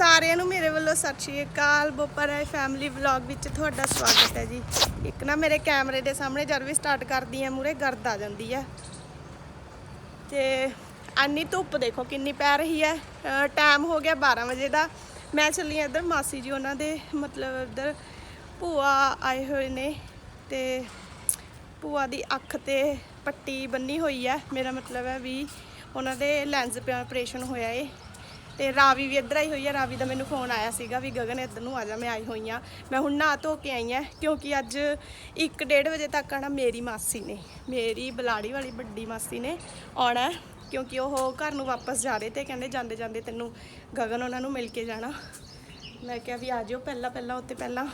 ਸਾਰਿਆਂ ਨੂੰ ਮੇਰੇ ਵੱਲੋਂ ਸਤਿ ਸ਼੍ਰੀ ਅਕਾਲ ਬੋਪਾ ਰਾਏ ਫੈਮਿਲੀ ਵਲੌਗ ਵਿੱਚ ਤੁਹਾਡਾ ਸਵਾਗਤ ਹੈ ਜੀ। ਇੱਕ ਨਾ ਮੇਰੇ ਕੈਮਰੇ ਦੇ ਸਾਹਮਣੇ ਜਦ ਵੀ ਸਟਾਰਟ ਕਰਦੀ ਆ ਮੂਰੇ ਗਰਦ ਆ ਜਾਂਦੀ ਹੈ। ਤੇ ਅੰਨੀ ਧੁੱਪ ਦੇਖੋ ਕਿੰਨੀ ਪੈ ਰਹੀ ਹੈ। ਟਾਈਮ ਹੋ ਗਿਆ 12 ਵਜੇ ਦਾ। ਮੈਂ ਚੱਲੀ ਹਾਂ ਇੱਧਰ, ਮਾਸੀ ਜੀ ਉਹਨਾਂ ਦੇ, ਮਤਲਬ ਇੱਧਰ ਭੂਆ ਆਏ ਹੋਏ ਨੇ ਤੇ ਭੂਆ ਦੀ ਅੱਖ ਤੇ ਪੱਟੀ ਬੰਨੀ ਹੋਈ ਹੈ। ਮੇਰਾ ਮਤਲਬ ਹੈ ਵੀ ਉਹਨਾਂ ਦੇ ਲੈਂਸ ਆਪਰੇਸ਼ਨ ਹੋਇਆ ਏ। ਤੇ ਰਾਵੀ ਵੀ ਇੱਧਰ ਆਈ ਹੋਈ ਆ, ਰਾਵੀ ਦਾ ਮੈਨੂੰ ਫੋਨ ਆਇਆ ਸੀਗਾ ਵੀ ਗਗਨ ਇੱਧਰ ਨੂੰ ਆ ਜਾ, ਮੈਂ ਆਈ ਹੋਈ ਆ। ਮੈਂ ਹੁਣ ਨਹਾ ਧੋ ਕੇ ਆਈ ਆ, ਕਿਉਂਕਿ ਅੱਜ 1:30 ਵਜੇ ਤੱਕ ਆਣਾ ਮੇਰੀ ਮਾਸੀ ਨੇ, ਮੇਰੀ ਬਲਾੜੀ ਵਾਲੀ ਵੱਡੀ ਮਾਸੀ ਨੇ ਆਉਣਾ, ਕਿਉਂਕਿ ਉਹ ਘਰ ਨੂੰ ਵਾਪਸ ਜਾ ਰਹੇ ਤੇ ਕਹਿੰਦੇ ਜਾਂਦੇ ਜਾਂਦੇ ਤੈਨੂੰ ਗਗਨ ਉਹਨਾਂ ਨੂੰ ਮਿਲ ਕੇ ਜਾਣਾ। ਮੈਂ ਕਿਹਾ ਵੀ ਆ ਜਿਓ, ਪਹਿਲਾਂ ਪਹਿਲਾਂ ਉੱਤੇ ਪਹਿਲਾਂ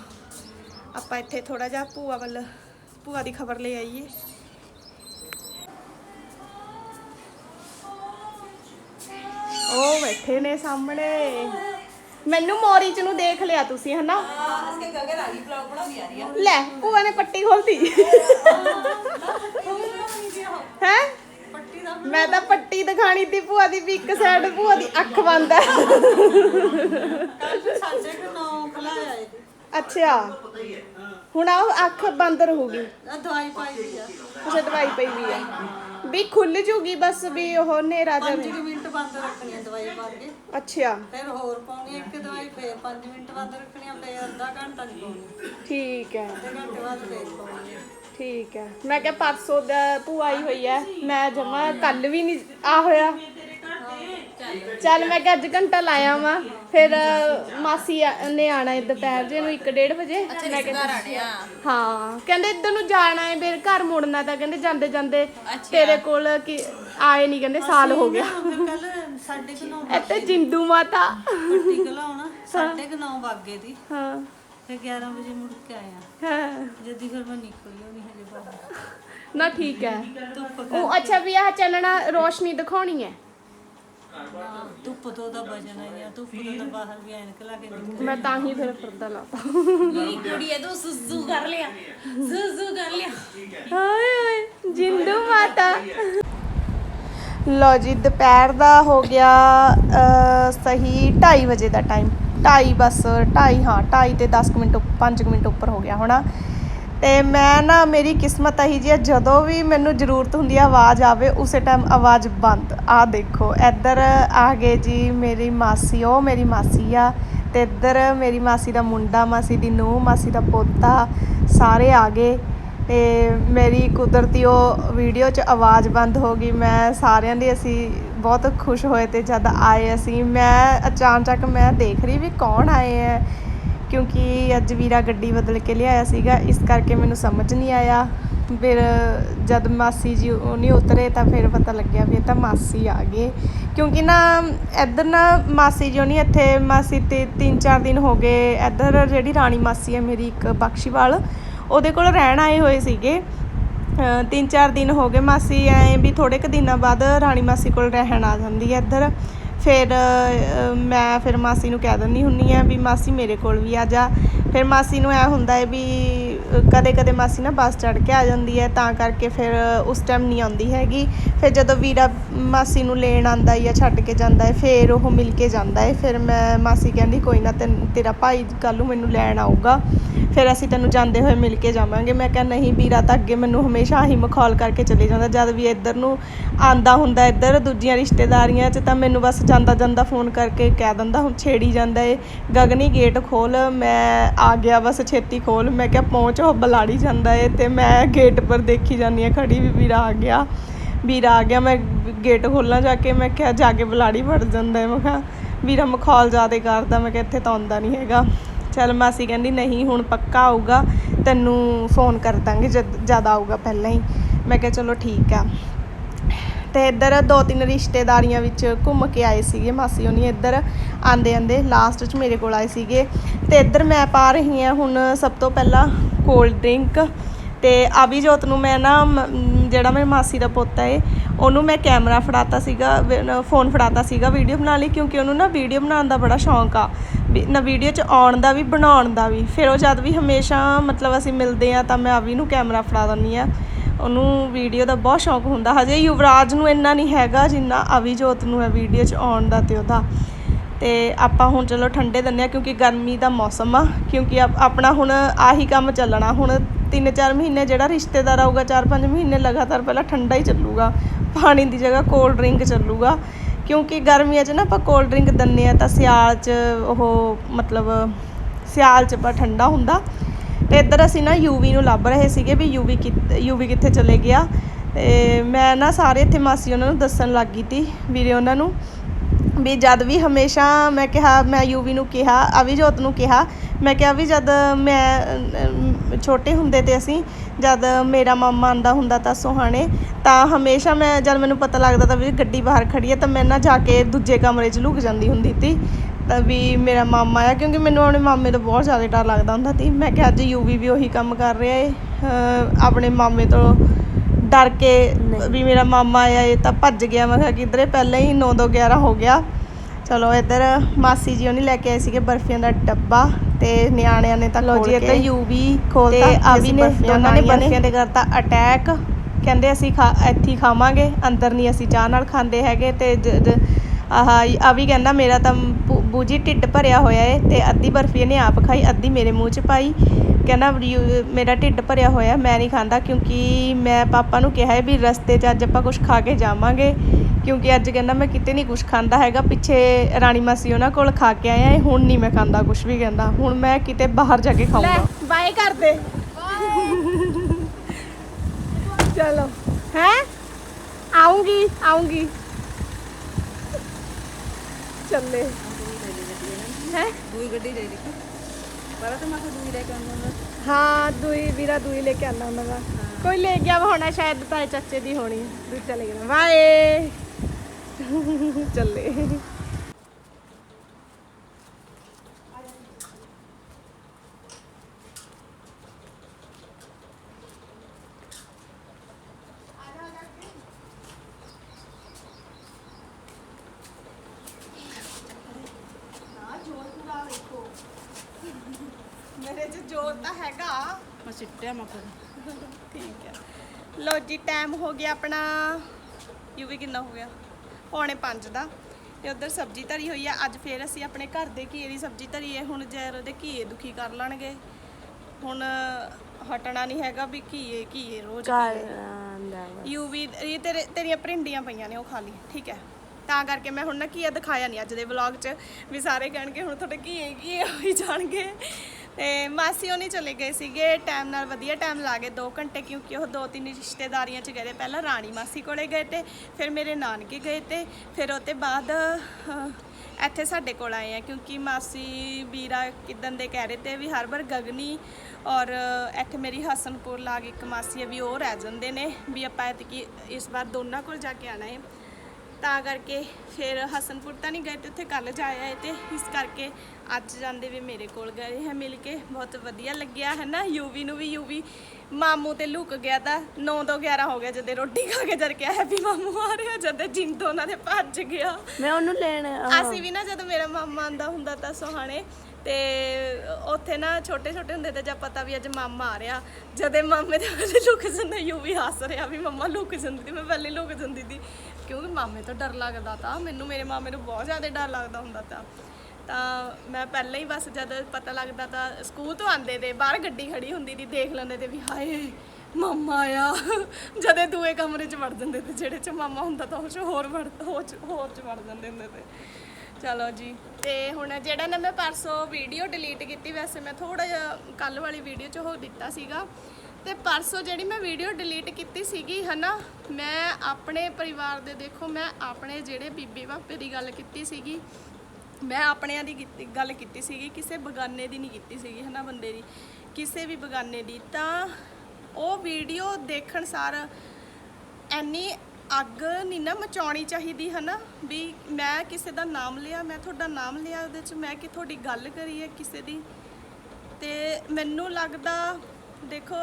ਆਪਾਂ ਇੱਥੇ ਥੋੜਾ ਜਿਹਾ ਭੂਆ ਵੱਲ, ਭੂਆ ਦੀ ਖਬਰ ਲੈ ਆਈਏ। ਉਹ ਬੈਠੇ ਨੇ ਸਾਹਮਣੇ। ਮੈਨੂੰ ਮੋਰੀ ਚ ਨੂੰ ਦੇਖ ਲਿਆ ਤੁਸੀਂ ਹਨਾ? ਗਗਨ ਆ ਗਈ ਬਲੌਗ ਬਣਾਉਂਦੀ ਆ ਰਹੀ ਆ। ਲੈ ਭੂਆ ਨੇ ਪੱਟੀ ਖੋਲਤੀ ਹੈ? ਪੱਟੀ ਦਾ ਮੈਂ ਤਾਂ ਪੱਟੀ ਦਿਖਾਣੀ ਤੀ ਭੂਆ ਦੀ ਵੀ ਇੱਕ ਸਾਈਡ ਭੂਆ ਦੀ ਅੱਖ ਬੰਦ ਹੈ ਸਾਡੇ ਨੌ ਖਲਾਇਆ ਅੱਛਾ। ਹੁਣ ਆ ਅੱਖ ਬੰਦ ਰਹੂਗੀ। ਆ ਦਵਾਈ ਪਾਈ ਦੀ ਆ। ਉਸੇ ਦਵਾਈ ਪਈ ਵੀ ਹੈ ਵੀ ਖੁੱਲ ਜੂਗੀ ਬਸ ਵੀ ਉਹ ਨੇਰਾ 5 ਜਾਵੇ। ਮਿੰਟ ਬੰਦ ਰੱਖਣੀ ਆ ਦਵਾਈ ਮਾਰ ਕੇ। ਅੱਛਾ ਫਿਰ ਹੋਰ ਪਾਉਣੀ ਆ ਇੱਕ ਦਵਾਈ ਫਿਰ 5 ਮਿੰਟ ਬੰਦ ਰੱਖਣੀ ਆ ਫਿਰ ਅੱਧਾ ਘੰਟਾ ਨਹੀਂ ਪਾਉਣੀ। ਠੀਕ ਹੈ। ਅੱਧੇ ਘੰਟੇ ਬਾਅਦ ਫਿਰ ਪਾਉਣੀ ਆ। ਠੀਕ ਹੈ। ਮੈਂ ਕਿਹਾ ਪਰਸੋਂ ਦਾ ਭੂਆ ਆਈ ਹੋਈ ਹੈ ਮੈਂ ਜਮਾ ਕੱਲ ਵੀ ਨਹੀਂ ਆ ਹੋਇਆ। ਚੱਲ ਮੈਂ ਕਿਹਾ ਅੱਜ ਘੰਟਾ ਲਾਇਆ ਵਾਂ ਫਿਰ ਅ, ਮਾਸੀ ਆ- ਨੇ ਆਣਾ ਹੈ ਦੁਪਹਿਰ ਜੇ ਨੂੰ 1:30 ਵਜੇ। ਮੈਂ ਕਿਹਾ ਹਾਂ ਕਹਿੰਦੇ ਇੱਧਰ ਨੂੰ ਜਾਣਾ ਹੈ ਫਿਰ ਘਰ ਮੁੜਨਾ ਤਾਂ ਕਹਿੰਦੇ ਜਾਂਦੇ ਜਾਂਦੇ ਤੇਰੇ ਕੋਲ ਕੀ ਆਏ ਨਹੀਂ ਕਹਿੰਦੇ ਸਾਲ ਹੋ ਗਿਆ। ਫਿਰ ਕੱਲ ਸਾਡੇ ਕੋ ਨੌ ਇੱਥੇ ਜਿੰਦੂ ਮਾਤਾ। ਪੱਟੀ ਖਲਾਉਣਾ ਸਾਡੇ ਕੋ ਨੌ ਵਾਗੇ ਦੀ। ਹਾਂ। ਫਿਰ 11 ਵਜੇ ਮੁੜ ਕੇ ਆਇਆ ਹਾਂ। ਜਦੀ ਫਿਰ ਮੈਂ ਨਿਕਲੀ ਉਹ ਨਹੀਂ ਹਜੇ ਬਾਹਰ। ਨਾ ਠੀਕ ਹੈ। ਧੁੱਪ ਉਹ ਅੱਛਾ ਵੀ ਆਹ ਚੱਲਣਾ ਰੋਸ਼ਨੀ ਦਿਖਾਉਣੀ ਹੈ। ਧੁੱਪ ਤੋਂ ਹੈ ਜਾਂ ਧੁੱਪ ਤੋਂ ਤਾਂ ਬਾਹਰ ਵੀ ਐਨਕ ਲਾ ਕੇ ਨਿਕਲ ਮੈਂ ਤਾਂ ਹੀ ਫਿਰ ਫਿਰਦਾ ਲਾਤਾ। ਮੇਰੀ ਕੁੜੀ ਇਹ ਤੋਂ ਸੁਜ਼ੂ ਕਰ ਲਿਆ। ਸੁਜ਼ੂ ਕਰ ਲਿਆ। ਹਾਏ ਹਾਏ ਜਿੰਦੂ ਮਾਤਾ। ਲੋ ਜੀ ਦੁਪਹਿਰ ਦਾ ਹੋ ਗਿਆ ਸਹੀ 2:30 ਵਜੇ ਦਾ ਟਾਈਮ 2:30 ਬਸ 2:30 ਹਾਂ 2:30 ਤੇ 10 ਕੁ ਮਿੰਟ 5 ਮਿੰਟ ਉੱਪਰ ਹੋ ਗਿਆ ਹੋਣਾ। ਅਤੇ ਮੈਂ ਨਾ, ਮੇਰੀ ਕਿਸਮਤ ਇਹੀ ਆ, ਜਦੋਂ ਵੀ ਮੈਨੂੰ ਜ਼ਰੂਰਤ ਹੁੰਦੀ ਆ, ਆਵਾਜ਼ ਆਵੇ, ਉਸੇ ਟਾਈਮ ਆਵਾਜ਼ ਬੰਦ। ਆਹ ਦੇਖੋ, ਇੱਧਰ ਆ ਗਏ ਜੀ ਮੇਰੀ ਮਾਸੀ, ਉਹ ਮੇਰੀ ਮਾਸੀ ਆ ਅਤੇ ਇੱਧਰ ਮੇਰੀ ਮਾਸੀ ਦਾ ਮੁੰਡਾ, ਮਾਸੀ ਦੀ ਨੂੰਹ, ਮਾਸੀ ਦਾ ਪੋਤਾ, ਸਾਰੇ ਆ ਗਏ। ਅਤੇ ਮੇਰੀ ਕੁਦਰਤੀ ਉਹ ਵੀਡੀਓ 'ਚ ਆਵਾਜ਼ ਬੰਦ ਹੋ ਗਈ। ਮੈਂ ਸਾਰਿਆਂ ਦੀ ਅਸੀਂ ਬਹੁਤ ਖੁਸ਼ ਹੋਏ ਅਤੇ ਜਦ ਆਏ ਅਸੀਂ। ਮੈਂ ਅਚਾਨਚੱਕ ਮੈਂ ਦੇਖ ਰਹੀ ਵੀ ਕੌਣ ਆਏ ਹੈ ਕਿਉਂਕਿ ਅੱਜ ਵੀਰਾ ਗੱਡੀ ਬਦਲ ਕੇ ਲਿਆਇਆ ਸੀਗਾ, ਇਸ ਕਰਕੇ ਮੈਨੂੰ ਸਮਝ ਨਹੀਂ ਆਇਆ। ਫਿਰ ਜਦ ਮਾਸੀ ਜੀ ਉਹ ਨਹੀਂ ਉਤਰੇ ਤਾਂ ਫਿਰ ਪਤਾ ਲੱਗਿਆ ਵੀ ਇਹ ਤਾਂ ਮਾਸੀ ਆ ਗਏ। ਕਿਉਂਕਿ ਨਾ, ਇੱਧਰ ਨਾ ਮਾਸੀ ਜੀ ਨਹੀਂ ਇੱਥੇ, ਮਾਸੀ ਤੇ 3-4 ਦਿਨ ਹੋ ਗਏ। ਇੱਧਰ ਜਿਹੜੀ ਰਾਣੀ ਮਾਸੀ ਹੈ ਮੇਰੀ ਇੱਕ ਬਖਸ਼ੀਵਾਲ, ਉਹਦੇ ਕੋਲ ਰਹਿਣ ਆਏ ਹੋਏ ਸੀਗੇ। ਤਿੰਨ ਚਾਰ ਦਿਨ ਹੋ ਗਏ ਮਾਸੀ, ਐ ਵੀ ਥੋੜੇ ਕੁ ਦਿਨਾਂ ਬਾਅਦ ਰਾਣੀ ਮਾਸੀ ਕੋਲ ਰਹਿਣ ਆ ਜਾਂਦੀ ਹੈ ਇੱਧਰ। ਫਿਰ ਮੈਂ ਫਿਰ ਮਾਸੀ ਨੂੰ ਕਹਿ ਦਿੰਦੀ ਹੁੰਨੀ ਆ ਵੀ ਮਾਸੀ ਮੇਰੇ ਕੋਲ ਵੀ ਆ ਜਾ। ਫਿਰ ਮਾਸੀ ਨੂੰ ਐ ਹੁੰਦਾ ਹੈ ਵੀ ਕਦੇ ਕਦੇ ਮਾਸੀ ਨਾ ਬੱਸ ਚੜ੍ਹ ਕੇ ਆ ਜਾਂਦੀ ਹੈ, ਤਾਂ ਕਰਕੇ ਫਿਰ ਉਸ ਟਾਈਮ ਨਹੀਂ ਆਉਂਦੀ ਹੈਗੀ। ਫਿਰ ਜਦੋਂ ਵੀਰਾ ਮਾਸੀ ਨੂੰ ਲੈਣ ਆਂਦਾ ਜਾਂ ਛੱਡ ਕੇ ਜਾਂਦਾ ਹੈ, ਫਿਰ ਉਹ ਮਿਲ ਕੇ ਜਾਂਦਾ ਹੈ। ਫਿਰ ਮੈਂ ਮਾਸੀ ਕਹਿੰਦੀ, ਕੋਈ ਨਾ ਤੈਨੂੰ, ਤੇਰਾ ਭਾਈ ਕੱਲ੍ਹ ਨੂੰ ਮੈਨੂੰ ਲੈਣ ਆਊਗਾ। ਫਿਰ ਅਸੀਂ ਤੈਨੂੰ ਜਾਂਦੇ ਹੋਏ ਮਿਲ ਕੇ ਜਾਵਾਂਗੇ। ਮੈਂ ਕਿਹਾ, ਨਹੀਂ ਵੀਰਾ, ਤਾਂ ਅੱਗੇ ਮੈਨੂੰ ਹਮੇਸ਼ਾ ਹੀ ਮਖੌਲ ਕਰਕੇ ਚਲੇ ਜਾਂਦਾ। ਜਦ ਵੀ ਇੱਧਰ ਨੂੰ ਆਂਦਾ ਹੁੰਦਾ, ਇੱਧਰ ਦੂਜੀਆਂ ਰਿਸ਼ਤੇਦਾਰੀਆਂ 'ਚ, ਤਾਂ ਮੈਨੂੰ ਬਸ ਜਾਂਦਾ ਜਾਂਦਾ ਫੋਨ ਕਰਕੇ ਕਹਿ ਦਿੰਦਾ, ਹੁਣ ਛੇੜੀ ਜਾਂਦਾ ਏ। ਗਗਨੀ ਗੇਟ ਖੋਲ। ਮੈਂ ਆ ਗਿਆ ਬਸ, ਛੇਤੀ ਖੋਲ। ਮੈਂ ਕਿਹਾ, ਪਹੁੰਚ, ਉਹ ਬਲਾੜੀ ਜਾਂਦਾ ਏ ਤੇ ਮੈਂ ਗੇਟ ਪਰ ਦੇਖੀ ਜਾਂਦੀ ਆ ਖੜੀ ਵੀ ਵੀਰਾ ਆ ਗਿਆ। ਵੀਰਾ ਆ ਗਿਆ, ਮੈਂ ਗੇਟ ਖੋਲਾਂ ਜਾ ਕੇ। ਮੈਂ ਕਿਹਾ, ਜਾ ਕੇ ਬਲਾੜੀ ਵੜ ਜਾਂਦਾ ਏ। ਮੈਂ ਕਿਹਾ, ਵੀਰਾ ਮਖੌਲ ਜ਼ਿਆਦਾ ਕਰਦਾ। ਮੈਂ ਕਿਹਾ, ਇੱਥੇ ਤਾਂ ਆਉਂਦਾ ਨਹੀਂ ਹੈਗਾ। ਚੱਲ ਮਾਸੀ ਕਹਿੰਦੀ, ਨਹੀਂ, ਹੁਣ ਪੱਕਾ ਆਊਗਾ, ਤੈਨੂੰ ਫੋਨ ਕਰ ਦਾਂਗੇ, ਜਦ ਜ਼ਿਆਦਾ ਆਊਗਾ ਪਹਿਲਾਂ ਹੀ। ਮੈਂ ਕਿਹਾ, ਚਲੋ ਠੀਕ ਆ। ਤੇ ਇੱਧਰ ਦੋ ਤਿੰਨ ਰਿਸ਼ਤੇਦਾਰੀਆਂ ਵਿੱਚ ਘੁੰਮ ਕੇ ਆਏ ਸੀਗੇ ਮਾਸੀ ਹੋਣੀ, ਇੱਧਰ ਆਂਦੇ ਆਂਦੇ ਲਾਸਟ 'ਚ ਮੇਰੇ ਕੋਲ ਆਏ ਸੀਗੇ। ਤੇ ਇੱਧਰ ਮੈਂ ਪਾ ਰਹੀ ਹਾਂ ਹੁਣ ਸਭ ਤੋਂ ਪਹਿਲਾਂ ਕੋਲਡ ਡਰਿੰਕ ਤੇ ਅਭਿਜੋਤ ਨੂੰ ਮੈਂ ਨਾ, ਮ- ਜਿਹੜਾ ਮੇਰੇ ਮਾਸੀ ਦਾ ਪੁੱਤ ਹੈ, ਉਹਨੂੰ ਮੈਂ ਕੈਮਰਾ ਫੜਾਤਾ ਸੀਗਾ ਫੋਨ ਫੜਾਤਾ ਸੀਗਾ ਵੀਡੀਓ ਬਣਾ ਲਈ, ਕਿਉਂਕਿ ਉਹਨੂੰ ਨਾ ਵੀਡੀਓ ਬਣਾਉਣ ਦਾ ਬੜਾ ਸ਼ੌਂਕ ਆ। ਨਾ ਵੀਡੀਓ 'ਚ ਆਉਣ ਦਾ ਵੀ, ਬਣਾਉਣ ਦਾ ਵੀ। ਫਿਰ ਉਹ ਜਦ ਵੀ ਹਮੇਸ਼ਾ ਮਤਲਬ ਅਸੀਂ ਮਿਲਦੇ ਆ ਤਾਂ ਮੈਂ ਅਭੀ ਨੂੰ ਕੈਮਰਾ ਫੜਾ ਦਿੰਦੀ ਆ ਉਹਨੂੰ ਵੀਡੀਓ ਦਾ ਬਹੁਤ ਸ਼ੌਂਕ ਹੁੰਦਾ। ਹਜੇ ਯੁਵਰਾਜ ਨੂੰ ਇੰਨਾ ਨਹੀਂ ਹੈਗਾ ਜਿੰਨਾ ਅਭਿਜੋਤ ਨੂੰ ਹੈ ਵੀਡੀਓ 'ਚ ਆਉਣ ਦਾ ਤੇ ਉਹਦਾ। ਤੇ ਆਪਾਂ ਹੁਣ ਚਲੋ ਠੰਡੇ ਦਿੰਦੇ ਆ ਕਿਉਂਕਿ ਗਰਮੀ ਦਾ ਮੌਸਮ ਆ। ਕਿਉਂਕਿ ਆਪਣਾ ਹੁਣ ਆਹੀ ਕੰਮ ਚੱਲਣਾ। ਹੁਣ 3-4 ਮਹੀਨੇ ਜਿਹੜਾ ਰਿਸ਼ਤੇਦਾਰ ਆਊਗਾ 4-5 ਮਹੀਨੇ ਲਗਾਤਾਰ ਪਹਿਲਾਂ ਠੰਡਾ ਹੀ ਚੱਲੂਗਾ। ਪਾਣੀ ਦੀ ਜਗ੍ਹਾ ਕੋਲਡ ਡਰਿੰਕ ਚੱਲੂਗਾ। ਕਿਉਂਕਿ ਗਰਮੀਆਂ 'ਚ ਨਾ ਆਪਾਂ ਕੋਲਡ ਡਰਿੰਕ ਦਿੰਦੇ ਆ ਤਾਂ ਸਿਆਲ 'ਚ ਉਹ ਮਤਲਬ ਸਿਆਲ 'ਚ ਆਪਾਂ ਠੰਡਾ ਹੁੰਦਾ। ਤੇ ਇੱਧਰ ਅਸੀਂ ਨਾ ਯੂਵੀ ਨੂੰ ਲੱਭ ਰਹੇ ਸੀਗੇ ਵੀ ਯੂਵੀ ਯੂਵੀ ਕਿੱਥੇ ਚਲੇ ਗਿਆ। ਤੇ ਮੈਂ ਨਾ ਸਾਰੇ ਇੱਥੇ ਮਾਸੀ ਉਹਨਾਂ ਨੂੰ ਦੱਸਣ ਲੱਗ ਗਈ ਤੀ ਵੀਰੇ ਉਹਨਾਂ ਨੂੰ ਵੀ ਜਦ ਵੀ ਹਮੇਸ਼ਾ ਮੈਂ ਕਿਹਾ, ਮੈਂ ਯੂਵੀ ਨੂੰ ਕਿਹਾ ਅਵਿਜੋਤ ਨੂੰ ਕਿਹਾ, ਮੈਂ ਕਿਹਾ ਵੀ ਜਦ ਮੈਂ ਛੋਟੇ ਹੁੰਦੇ ਤੇ ਅਸੀਂ ਜਦ ਮੇਰਾ ਮਾਮਾ ਆਂਦਾ ਹੁੰਦਾ ਤਾਂ ਸੁਹਾਣੇ ਤਾਂ ਹਮੇਸ਼ਾ ਮੈਂ ਜਦ ਮੈਨੂੰ ਪਤਾ ਲੱਗਦਾ ਤਾਂ ਵੀ ਗੱਡੀ ਬਾਹਰ ਖੜੀ ਹੈ ਤਾਂ ਮੈਂ ਨਾ ਜਾ ਕੇ ਦੂਜੇ ਕਮਰੇ 'ਚ ਲੁਕ ਜਾਂਦੀ ਹੁੰਦੀ ਤੀ ਤਾਂ ਵੀ ਮੇਰਾ ਮਾਮਾ ਆ ਕਿਉਂਕਿ ਮੈਨੂੰ ਆਪਣੇ ਮਾਮੇ ਤੋਂ ਬਹੁਤ ਜ਼ਿਆਦਾ ਡਰ ਲੱਗਦਾ ਹੁੰਦਾ ਸੀ। ਮੈਂ ਕਿਹਾ ਅੱਜ ਯੂਵੀ ਵੀ ਉਹੀ ਕੰਮ ਕਰ ਰਿਹਾ ਏ ਆਪਣੇ ਮਾਮੇ ਤੋਂ ਡਰ ਕੇ ਵੀ ਮੇਰਾ ਮਾਮਾ ਆਇਆ ਇਹ ਤਾਂ ਭੱਜ ਗਿਆ। ਮੈਂ ਕਿਹਾ ਕਿਧਰੇ ਪਹਿਲਾਂ ਹੀ 9 ਦੋ 11 ਹੋ ਗਿਆ। ਚਲੋ ਇੱਧਰ ਮਾਸੀ ਜੀ ਉਹਨੇ ਲੈ ਕੇ ਆਏ ਸੀਗੇ ਬਰਫੀਆਂ ਦਾ ਡੱਬਾ ਤੇ ਨਿਆਣਿਆਂ ਨੇ ਤਾਂ ਲੋ ਜੀ ਇੱਧਰ ਯੂਵੀ ਖੋਲਤਾ ਤੇ ਆਵੀ ਨੇ ਦੋਨਾਂ ਨੇ ਬਰਫੀਆਂ ਤੇ ਕਰਤਾ ਅਟੈਕ ਕਹਿੰਦੇ ਅਸੀਂ ਖਾ ਇੱਥੇ ਖਾਵਾਂਗੇ ਅੰਦਰ ਨਹੀਂ ਅਸੀਂ ਚਾਹ ਨਾਲ ਖਾਂਦੇ ਹੈਗੇ ਤੇ ਆਹ ਆ ਵੀ ਕਹਿੰਦਾ ਮੇਰਾ ਤਾਂ ਬੂਜੀ ਢਿੱਡ ਭਰਿਆ ਹੋਇਆ ਏ ਤੇ ਅੱਧੀ ਬਰਫੀ ਇਹਨੇ ਆਪ ਖਾਈ ਅੱਧੀ ਮੇਰੇ ਮੂੰਹ 'ਚ ਪਾਈ। ਕਹਿੰਦਾ ਮੇਰਾ ਢਿੱਡ ਭਰਿਆ ਹੋਇਆ ਮੈਂ ਨਹੀਂ ਖਾਂਦਾ ਕਿਉਂਕਿ ਮੈਂ ਪਾਪਾ ਨੂੰ ਕਿਹਾ ਹੈ ਵੀ ਰਸਤੇ 'ਚ ਅੱਜ ਆਪਾਂ ਕੁਝ ਖਾ ਕੇ ਜਾਵਾਂਗੇ ਕਿਉਂਕਿ ਅੱਜ ਕਹਿੰਦਾ ਮੈਂ ਕਿਤੇ ਨਹੀਂ ਕੁਝ ਖਾਂਦਾ ਹੈਗਾ ਪਿੱਛੇ ਰਾਣੀ ਮਾਸੀ ਉਹਨਾਂ ਕੋਲ ਖਾ ਕੇ ਆਇਆ ਏ ਹੁਣ ਨਹੀਂ ਮੈਂ ਖਾਂਦਾ ਕੁਝ ਵੀ ਕਹਿੰਦਾ ਹੁਣ ਮੈਂ ਕਿਤੇ ਬਾਹਰ ਜਾ ਕੇ ਖਾਊਂਗਾ। ਬਾਏ ਕਰ ਦੇ। ਚਲੋ ਹੈ? ਆਉਂਗੀ ਆਉਂਗੀ ਚੱਲੇ। ਹੈ? ਦੂਈ ਗੱਡੀ ਦੇ। ਤਾਂ ਮੈਂ ਕਿਹਾ ਦੂਈ ਲੈ ਕੇ ਆਉਂਦਾ ਹਾਂ ਦੂਈ ਵੀਰਾ ਦੂਈ ਲੈ ਕੇ ਆਂਦਾ ਉਹਨਾਂ ਦਾ ਕੋਈ ਲੈ ਗਿਆ ਵਾ ਹੋਣਾ ਸ਼ਾਇਦ ਤਾਏ ਚਾਚੇ ਦੀ ਹੋਣੀ। ਦੂ ਚਲੇ ਗਏ ਬਾਏ ਚੱਲੇ ਮੇਰੇ ਚ ਜ਼ੋਰ ਤਾਂ ਹੈਗਾ ਮੈਂ ਸਿੱਟਿਆ ਮੈਂ ਕੋਲ ਠੀਕ ਹੈ ਲੋ ਜੀ ਟਾਈਮ ਹੋ ਗਿਆ ਆਪਣਾ ਯੂਵੀ ਕਿੰਨਾ ਹੋ ਗਿਆ? ਪੌਣੇ 5 ਦਾ। ਤੇ ਉਧਰ ਸਬਜ਼ੀ ਧਰੀ ਹੋਈ ਆ। ਅੱਜ ਫੇਰ ਅਸੀਂ ਆਪਣੇ ਘਰ ਦੇ ਘੀਏ ਦੀ ਸਬਜ਼ੀ ਧਰੀ ਹੈ ਹੁਣ ਜੈਰ ਉਹਦੇ ਘੀਏ ਦੁਖੀ ਕਰ ਲੈਣਗੇ। ਹੁਣ ਹਟਣਾ ਨਹੀਂ ਹੈਗਾ ਵੀ ਘੀਏ ਘੀਏ ਰੋਜ਼ ਘੀਏ। ਯੂਵੀ ਇਹ ਤੇਰੇ ਤੇਰੀਆਂ ਭਰਿੰਡੀਆਂ ਪਈਆਂ ਨੇ ਉਹ ਖਾ ਲਈ ਠੀਕ ਹੈ। ਤਾਂ ਕਰਕੇ ਮੈਂ ਹੁਣ ਨਾ ਘੀਆ ਦਿਖਾਇਆ ਨਹੀਂ ਅੱਜ ਦੇ ਵਲੌਗ 'ਚ। ਵੀ ਸਾਰੇ ਕਹਿਣਗੇ ਹੁਣ ਤੁਹਾਡੇ ਘੀਏ ਘੀਏ ਹੋਈ ਜਾਣਗੇ। ਤੇ ਮਾਸੀ ਉਹਨੀ ਚਲੇ ਗਏ ਸੀਗੇ ਟਾਈਮ ਨਾਲ ਵਧੀਆ ਟਾਈਮ ਲਾ ਗਏ 2 ਘੰਟੇ ਕਿਉਂਕਿ ਉਹ ਦੋ ਤਿੰਨ ਰਿਸ਼ਤੇਦਾਰੀਆਂ 'ਚ ਗਏ ਤੇ ਪਹਿਲਾਂ ਰਾਣੀ ਮਾਸੀ ਕੋਲੇ ਗਏ ਤੇ ਫਿਰ ਮੇਰੇ ਨਾਨਕੇ ਗਏ ਤੇ ਫਿਰ ਉਹ ਤੇ ਬਾਅਦ ਇੱਥੇ ਸਾਡੇ ਕੋਲ ਆਏ ਆ ਕਿਉਂਕਿ ਮਾਸੀ ਵੀਰਾ ਕਿਦਨ ਦੇ ਕਹਿ ਰਹੇ ਤੇ ਵੀ ਹਰ ਵਾਰ ਗਗਨੀ ਔਰ ਇੱਥੇ ਮੇਰੀ ਹਸਨਪੁਰ ਲਾਗ ਇੱਕ ਮਾਸੀ ਹੈ ਵੀ ਉਹ ਰਹਿ ਜਾਂਦੇ ਨੇ, ਵੀ ਆਪਾਂ ਕਿ ਇਸ ਵਾਰ ਦੋਨਾਂ ਕੋਲ ਜਾ ਕੇ ਆਣਾ ਹੈ। ਤਾਂ ਕਰਕੇ ਫਿਰ ਹਸਨਪੁਰ ਤਾਂ ਨਹੀਂ ਗਏ ਤੇ ਉੱਥੇ ਕੱਲ ਜਾ ਆਏ ਤੇ ਇਸ ਕਰਕੇ ਅੱਜ ਜਾਂਦੇ ਵੀ ਮੇਰੇ ਕੋਲ ਗਏ ਹੈ ਮਿਲ ਕੇ। ਬਹੁਤ ਵਧੀਆ ਲੱਗਿਆ ਹੈ ਨਾ? ਯੂਵੀ ਨੂੰ ਵੀ ਯੂਵੀ ਮਾਮੂ ਤੇ ਲੁਕ ਗਿਆ ਤਾਂ 9 ਤੋਂ 11 ਹੋ ਗਿਆ ਜਦੇ ਰੋਟੀ ਖਾ ਕੇ ਜਰ ਕੇ ਆਇਆ ਵੀ ਮਾਮੂ ਆ ਰਿਹਾ ਜਦੇ ਜਿੰਦੋ ਉਹਨਾਂ ਦੇ ਭੱਜ ਗਿਆ। ਮੈਂ ਉਹਨੂੰ ਲੈਣ ਅਸੀਂ ਵੀ ਨਾ ਜਦੋਂ ਮੇਰਾ ਮਾਮਾ ਆਂਦਾ ਹੁੰਦਾ ਤਾਂ ਸੁਹਾਣੇ ਤੇ ਉੱਥੇ ਨਾ ਛੋਟੇ ਛੋਟੇ ਹੁੰਦੇ ਤੇ ਜਦ ਪਤਾ ਵੀ ਅੱਜ ਮਾਮਾ ਆ ਰਿਹਾ, ਜਦੇ ਮਾਮੇ ਦੇ ਵੱਲੇ ਲੁਕ ਜਾਂਦਾ, ਯੂ ਵੀ ਹੱਸ ਰਿਹਾ ਵੀ ਮੰਮਾ ਲੁਕ ਜਾਂਦੀ ਤੀ, ਮੈਂ ਪਹਿਲੇ ਲੁਕ ਜਾਂਦੀ ਤੀ। ਕਿਉਂਕਿ ਮਾਮੇ ਤੋਂ ਡਰ ਲੱਗਦਾ ਤਾਂ, ਮੈਨੂੰ ਮੇਰੇ ਮਾਮੇ ਨੂੰ ਬਹੁਤ ਜ਼ਿਆਦਾ ਡਰ ਲੱਗਦਾ ਹੁੰਦਾ ਤਾਂ। ਤਾਂ ਮੈਂ ਪਹਿਲਾਂ ਹੀ ਬਸ ਜਦ ਪਤਾ ਲੱਗਦਾ ਤਾਂ ਸਕੂਲ ਤੋਂ ਆਂਦੇ ਤੇ ਬਾਹਰ ਗੱਡੀ ਖੜੀ ਹੁੰਦੀ ਦੀ ਦੇਖ ਲੈਂਦੇ ਤੇ ਵੀ ਹਾਏ, ਮਾਮਾ ਆ ਜਦੇ ਦੂਏ ਕਮਰੇ 'ਚ ਵੜ ਜਾਂਦੇ ਤੇ ਜਿਹੜੇ 'ਚ ਮਾਮਾ ਹੁੰਦਾ ਤਾਂ ਉਹ 'ਚ ਹੋਰ ਵੜ, ਹੋਰ 'ਚ ਹੋਰ 'ਚ ਵੜ ਜਾਂਦੇ ਹੁੰਦੇ ਤੇ। ਚਲੋ ਜੀ। ਤੇ ਹੁਣ ਜਿਹੜਾ ਨਾ ਮੈਂ ਪਰਸੋਂ ਵੀਡੀਓ ਡਿਲੀਟ ਕੀਤੀ, ਵੈਸੇ ਮੈਂ ਥੋੜਾ ਜਿਹਾ ਕੱਲ ਵਾਲੀ ਵੀਡੀਓ 'ਚ ਉਹ ਦਿੱਤਾ ਸੀਗਾ। ਤੇ ਪਰਸੋਂ ਜਿਹੜੀ ਮੈਂ ਵੀਡੀਓ ਡਿਲੀਟ ਕੀਤੀ ਸੀਗੀ, ਹਨਾ, ਮੈਂ ਆਪਣੇ ਪਰਿਵਾਰ ਦੇ, ਦੇਖੋ, ਮੈਂ ਆਪਣੇ ਜਿਹੜੇ ਬੀਬੀ ਭਾਪੇ ਦੀ ਗੱਲ ਕੀਤੀ ਸੀਗੀ, ਮੈਂ ਆਪਣਿਆਂ ਦੀ ਕੀਤੀ- ਗੱਲ ਕੀਤੀ ਸੀਗੀ, ਕਿਸੇ ਬਗਾਨੇ ਦੀ ਨਹੀਂ ਕੀਤੀ ਸੀਗੀ, ਹਨਾ, ਬੰਦੇ ਦੀ। ਕਿਸੇ ਵੀ ਬਗਾਨੇ ਦੀ। ਤਾਂ ਉਹ ਵੀਡੀਓ ਦੇਖਣ ਸਾਰ ਐਨੀ ਅੱਗ ਨਹੀਂ ਨਾ ਮਚਾਉਣੀ ਚਾਹੀਦੀ, ਹਨਾ? ਵੀ ਮੈਂ ਕਿਸੇ ਦਾ ਨਾਮ ਲਿਆ, ਮੈਂ ਤੁਹਾਡਾ ਨਾਮ ਲਿਆ ਉਹਦੇ ਚ, ਮੈਂ ਕਿ ਤੁਹਾਡੀ ਗੱਲ ਕਰੀ ਹੈ ਕਿਸੇ ਦੀ? ਤੇ ਮੈਨੂੰ ਲੱਗਦਾ, ਦੇਖੋ,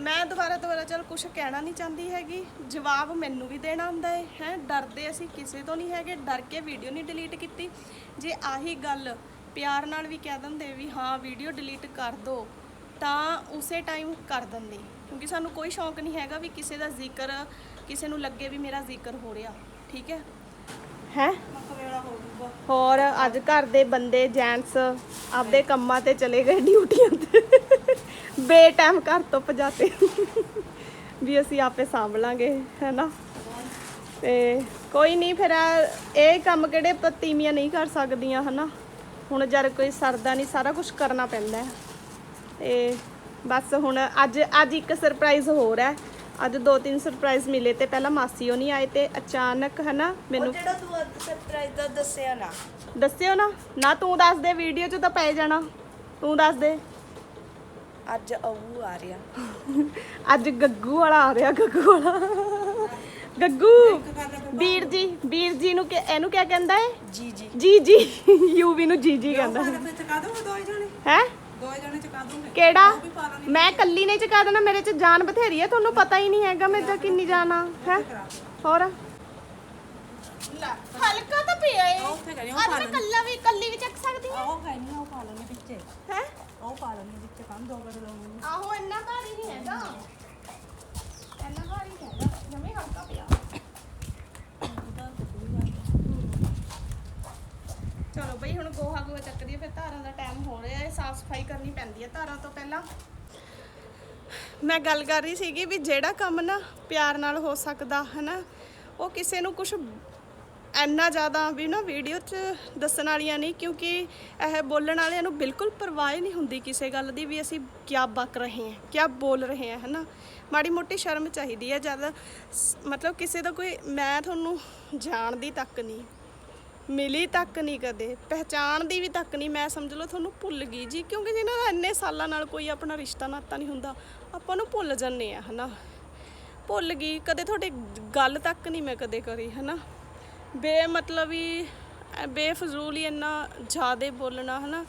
ਮੈਂ ਦੁਬਾਰਾ ਦੁਬਾਰਾ ਚਲ ਕੁਝ ਕਹਿਣਾ ਨਹੀਂ ਚਾਹੁੰਦੀ ਹੈਗੀ, ਜਵਾਬ ਮੈਨੂੰ ਵੀ ਦੇਣਾ ਹੁੰਦਾ ਹੈ ਹੈ? ਡਰਦੇ ਅਸੀਂ ਕਿਸੇ ਤੋਂ ਨਹੀਂ ਹੈਗੇ, ਡਰ ਕੇ ਵੀਡੀਓ ਨਹੀਂ ਡਿਲੀਟ ਕੀਤੀ। ਜੇ ਆਹੀ ਗੱਲ ਪਿਆਰ ਨਾਲ ਵੀ ਕਹਿ ਦਿੰਦੇ ਵੀ ਹਾਂ ਵੀਡੀਓ ਡਿਲੀਟ ਕਰ ਦੋ, ਤਾਂ ਉਸੇ ਟਾਈਮ ਕਰ ਦਿੰਦੇ। ਕਿਉਂਕਿ ਸਾਨੂੰ ਕੋਈ ਸ਼ੌਂਕ ਨਹੀਂ ਹੈਗਾ ਵੀ ਕਿਸੇ ਦਾ ਜ਼ਿਕਰ ਕਿਸੇ ਨੂੰ ਲੱਗੇ ਵੀ ਮੇਰਾ ਜ਼ਿਕਰ ਹੋ ਰਿਹਾ ਠੀਕ ਹੈ? ਹੈ? ਹੋਰ ਅੱਜ ਘਰ ਦੇ ਬੰਦੇ ਜੈਂਟਸ ਆਪਦੇ ਕੰਮਾਂ ਤੇ ਚਲੇ ਗਏ ਡਿਊਟੀਆਂ ਤੇ। ਬੇ ਟਾਈਮ ਘਰ ਤੋਂ ਭਜਾਤੇ। ਵੀ ਅਸੀਂ ਆਪੇ ਸਾਂਭ ਲਾਂਗੇ ਹੈਨਾ? ਤੇ ਕੋਈ ਨਹੀਂ ਫਿਰ ਇਹ- ਕੰਮ ਕਿਹੜੇ ਪਤੀਮੀਆਂ ਨਹੀਂ ਕਰ ਸਕਦੀਆਂ ਹਨਾ? ਹੁਣ ਜਦ ਕੋਈ ਸਰਦਾ ਨਹੀਂ ਸਾਰਾ ਕੁਝ ਕਰਨਾ ਪੈਂਦਾ ਤੇ ਬਸ ਹੁਣ ਅੱਜ ਅੱਜ ਇੱਕ ਸਰਪ੍ਰਾਈਜ਼ ਹੋਰ ਹੈ। ਅੱਜ ਦੋ ਤਿੰਨ ਸਰਪ੍ਰਾਈਜ਼ ਮਿਲੇ ਤੇ ਪਹਿਲਾਂ ਮਾਸੀ ਉਹ ਨਹੀਂ ਆਏ ਤੇ ਅਚਾਨਕ ਹਨਾ ਮੈਨੂੰ ਜਿਹੜਾ ਤੂੰ ਸਰਪ੍ਰਾਈਜ਼ ਦਾ ਦੱਸਿਆ ਨਾ। ਦੱਸਿਓ ਨਾ। ਨਾ ਤੂੰ ਦੱਸ ਦੇ ਵੀਡੀਓ 'ਚ ਤਾਂ ਪੈ ਜਾਣਾ। ਤੂੰ ਦੱਸ ਦੇ। ਅੱਜ ਅਊ ਆ ਰਿਹਾ। ਅੱਜ ਗੱਗੂ ਵਾਲਾ ਆ ਰਿਹਾ ਗੱਗੂ ਵਾਲਾ। ਗੱਗੂ ਵੀਰ ਜੀ ਵੀਰ ਜੀ ਨੂੰ ਕਿ- ਇਹਨੂੰ ਕਿਆ ਕਹਿੰਦਾ ਹੈ ਜੀ ਜੀ ਜੀ ਜੀ ਯੂਵੀ ਨੂੰ ਜੀ ਜੀ ਕਹਿੰਦਾ। ਹੈ? ਦੋਏ ਜਣੇ ਚਕਾ ਦੂੰਗੇ ਕਿਹੜਾ? ਮੈਂ ਕੱਲੀ ਨੇ ਚਕਾ ਦੇਣਾ ਮੇਰੇ ਚ ਜਾਨ ਬਥੇਰੀ ਹੈ ਤੁਹਾਨੂੰ ਪਤਾ ਹੀ ਨਹੀਂ ਹੈਗਾ ਮੇਰੇ ਚ ਕਿੰਨੀ ਜਾਨ ਆ ਹੈ? ਹੋਰ? ਹਲਕਾ ਤਾਂ ਪਿਆ ਏ। ਉੱਥੇ ਕਰੀ, ਉਹ ਪਾ ਮੈਂ ਕੱਲਾ ਵੀ ਕੱਲੀ ਵੀ ਚੱਕ ਸਕਦੀ ਹਾਂ ਉਹ ਹੈ ਨਹੀਂ ਉਹ ਪਾ ਲੈਣੇ ਵਿੱਚੇ। ਹੈ? ਉਹ ਪਾ ਲੈਣੇ ਵਿੱਚੇ ਕੰਮ ਦੋ ਕਰ ਲਾਉਣੇ ਆਹੋ ਇੰਨਾ ਭਾਰੀ ਨਹੀਂ ਹੈਗਾ। ਇੰਨਾ ਭਾਰੀ ਨਹੀਂ ਹੈਗਾ ਜਮੇ ਹਲਕਾ ਪਿਆ ਚਲੋ ਬਈ ਹੁਣ ਗੋਹਾ ਫਿਰ ਧਾਰਾਂ ਦਾ ਟਾਈਮ ਹੋ ਰਿਹਾ ਹੈ ਸਾਫ਼ ਸਫ਼ਾਈ ਕਰਨੀ ਪੈਂਦੀ ਹੈ ਧਾਰਾਂ ਤੋਂ ਪਹਿਲਾਂ। ਮੈਂ ਗੱਲ ਕਰ ਰਹੀ ਸੀਗੀ ਵੀ ਜਿਹੜਾ ਕੰਮ ਨਾ ਪਿਆਰ ਨਾਲ ਹੋ ਸਕਦਾ, ਹਨਾ, ਉਹ ਕਿਸੇ ਨੂੰ ਕੁਝ ਇੰਨਾ ਜ਼ਿਆਦਾ ਵੀ ਨਾ ਵੀਡੀਓ 'ਚ ਦੱਸਣ ਵਾਲੀਆਂ ਨਹੀਂ, ਕਿਉਂਕਿ ਇਹ ਬੋਲਣ ਵਾਲਿਆਂ ਨੂੰ ਬਿਲਕੁਲ ਪਰਵਾਹ ਨਹੀਂ ਹੁੰਦੀ ਕਿਸੇ ਗੱਲ ਦੀ ਵੀ ਅਸੀਂ ਕਿਆ ਬਕ ਰਹੇ ਹਾਂ, ਕਿਆ ਬੋਲ ਰਹੇ ਹਾਂ, ਹਨਾ। ਮਾੜੀ ਮੋਟੀ ਸ਼ਰਮ ਚਾਹੀਦੀ ਹੈ ਜਦ ਮਤਲਬ ਕਿਸੇ ਦਾ ਕੋਈ, ਮੈਂ ਤੁਹਾਨੂੰ ਜਾਣਦੀ ਤੱਕ ਨਹੀਂ। ਮਿਲੀ ਤੱਕ ਨਹੀਂ ਕਦੇ। ਪਹਿਚਾਣ ਦੀ ਵੀ ਤੱਕ ਨਹੀਂ, ਮੈਂ ਸਮਝ ਲਓ ਤੁਹਾਨੂੰ ਭੁੱਲ ਗਈ ਜੀ। ਕਿਉਂਕਿ ਜਿਹਨਾਂ ਦਾ ਇੰਨੇ ਸਾਲਾਂ ਨਾਲ ਕੋਈ ਆਪਣਾ ਰਿਸ਼ਤਾ ਨਾਤਾ ਨਹੀਂ ਹੁੰਦਾ, ਆਪਾਂ ਨੂੰ ਭੁੱਲ ਜੰਨੇ ਆ, ਹਨਾ। ਭੁੱਲ ਗਈ, ਕਦੇ ਤੁਹਾਡੇ ਗੱਲ ਤੱਕ ਨਹੀਂ ਮੈਂ ਕਦੇ ਕਰੀ, ਹਨਾ। ਬੇ ਮਤਲਬ ਹੀ ਬੇਫਜ਼ੂਲ ਹੀ ਇੰਨਾ ਜ਼ਿਆਦਾ ਬੋਲਣਾ, ਹਨਾ।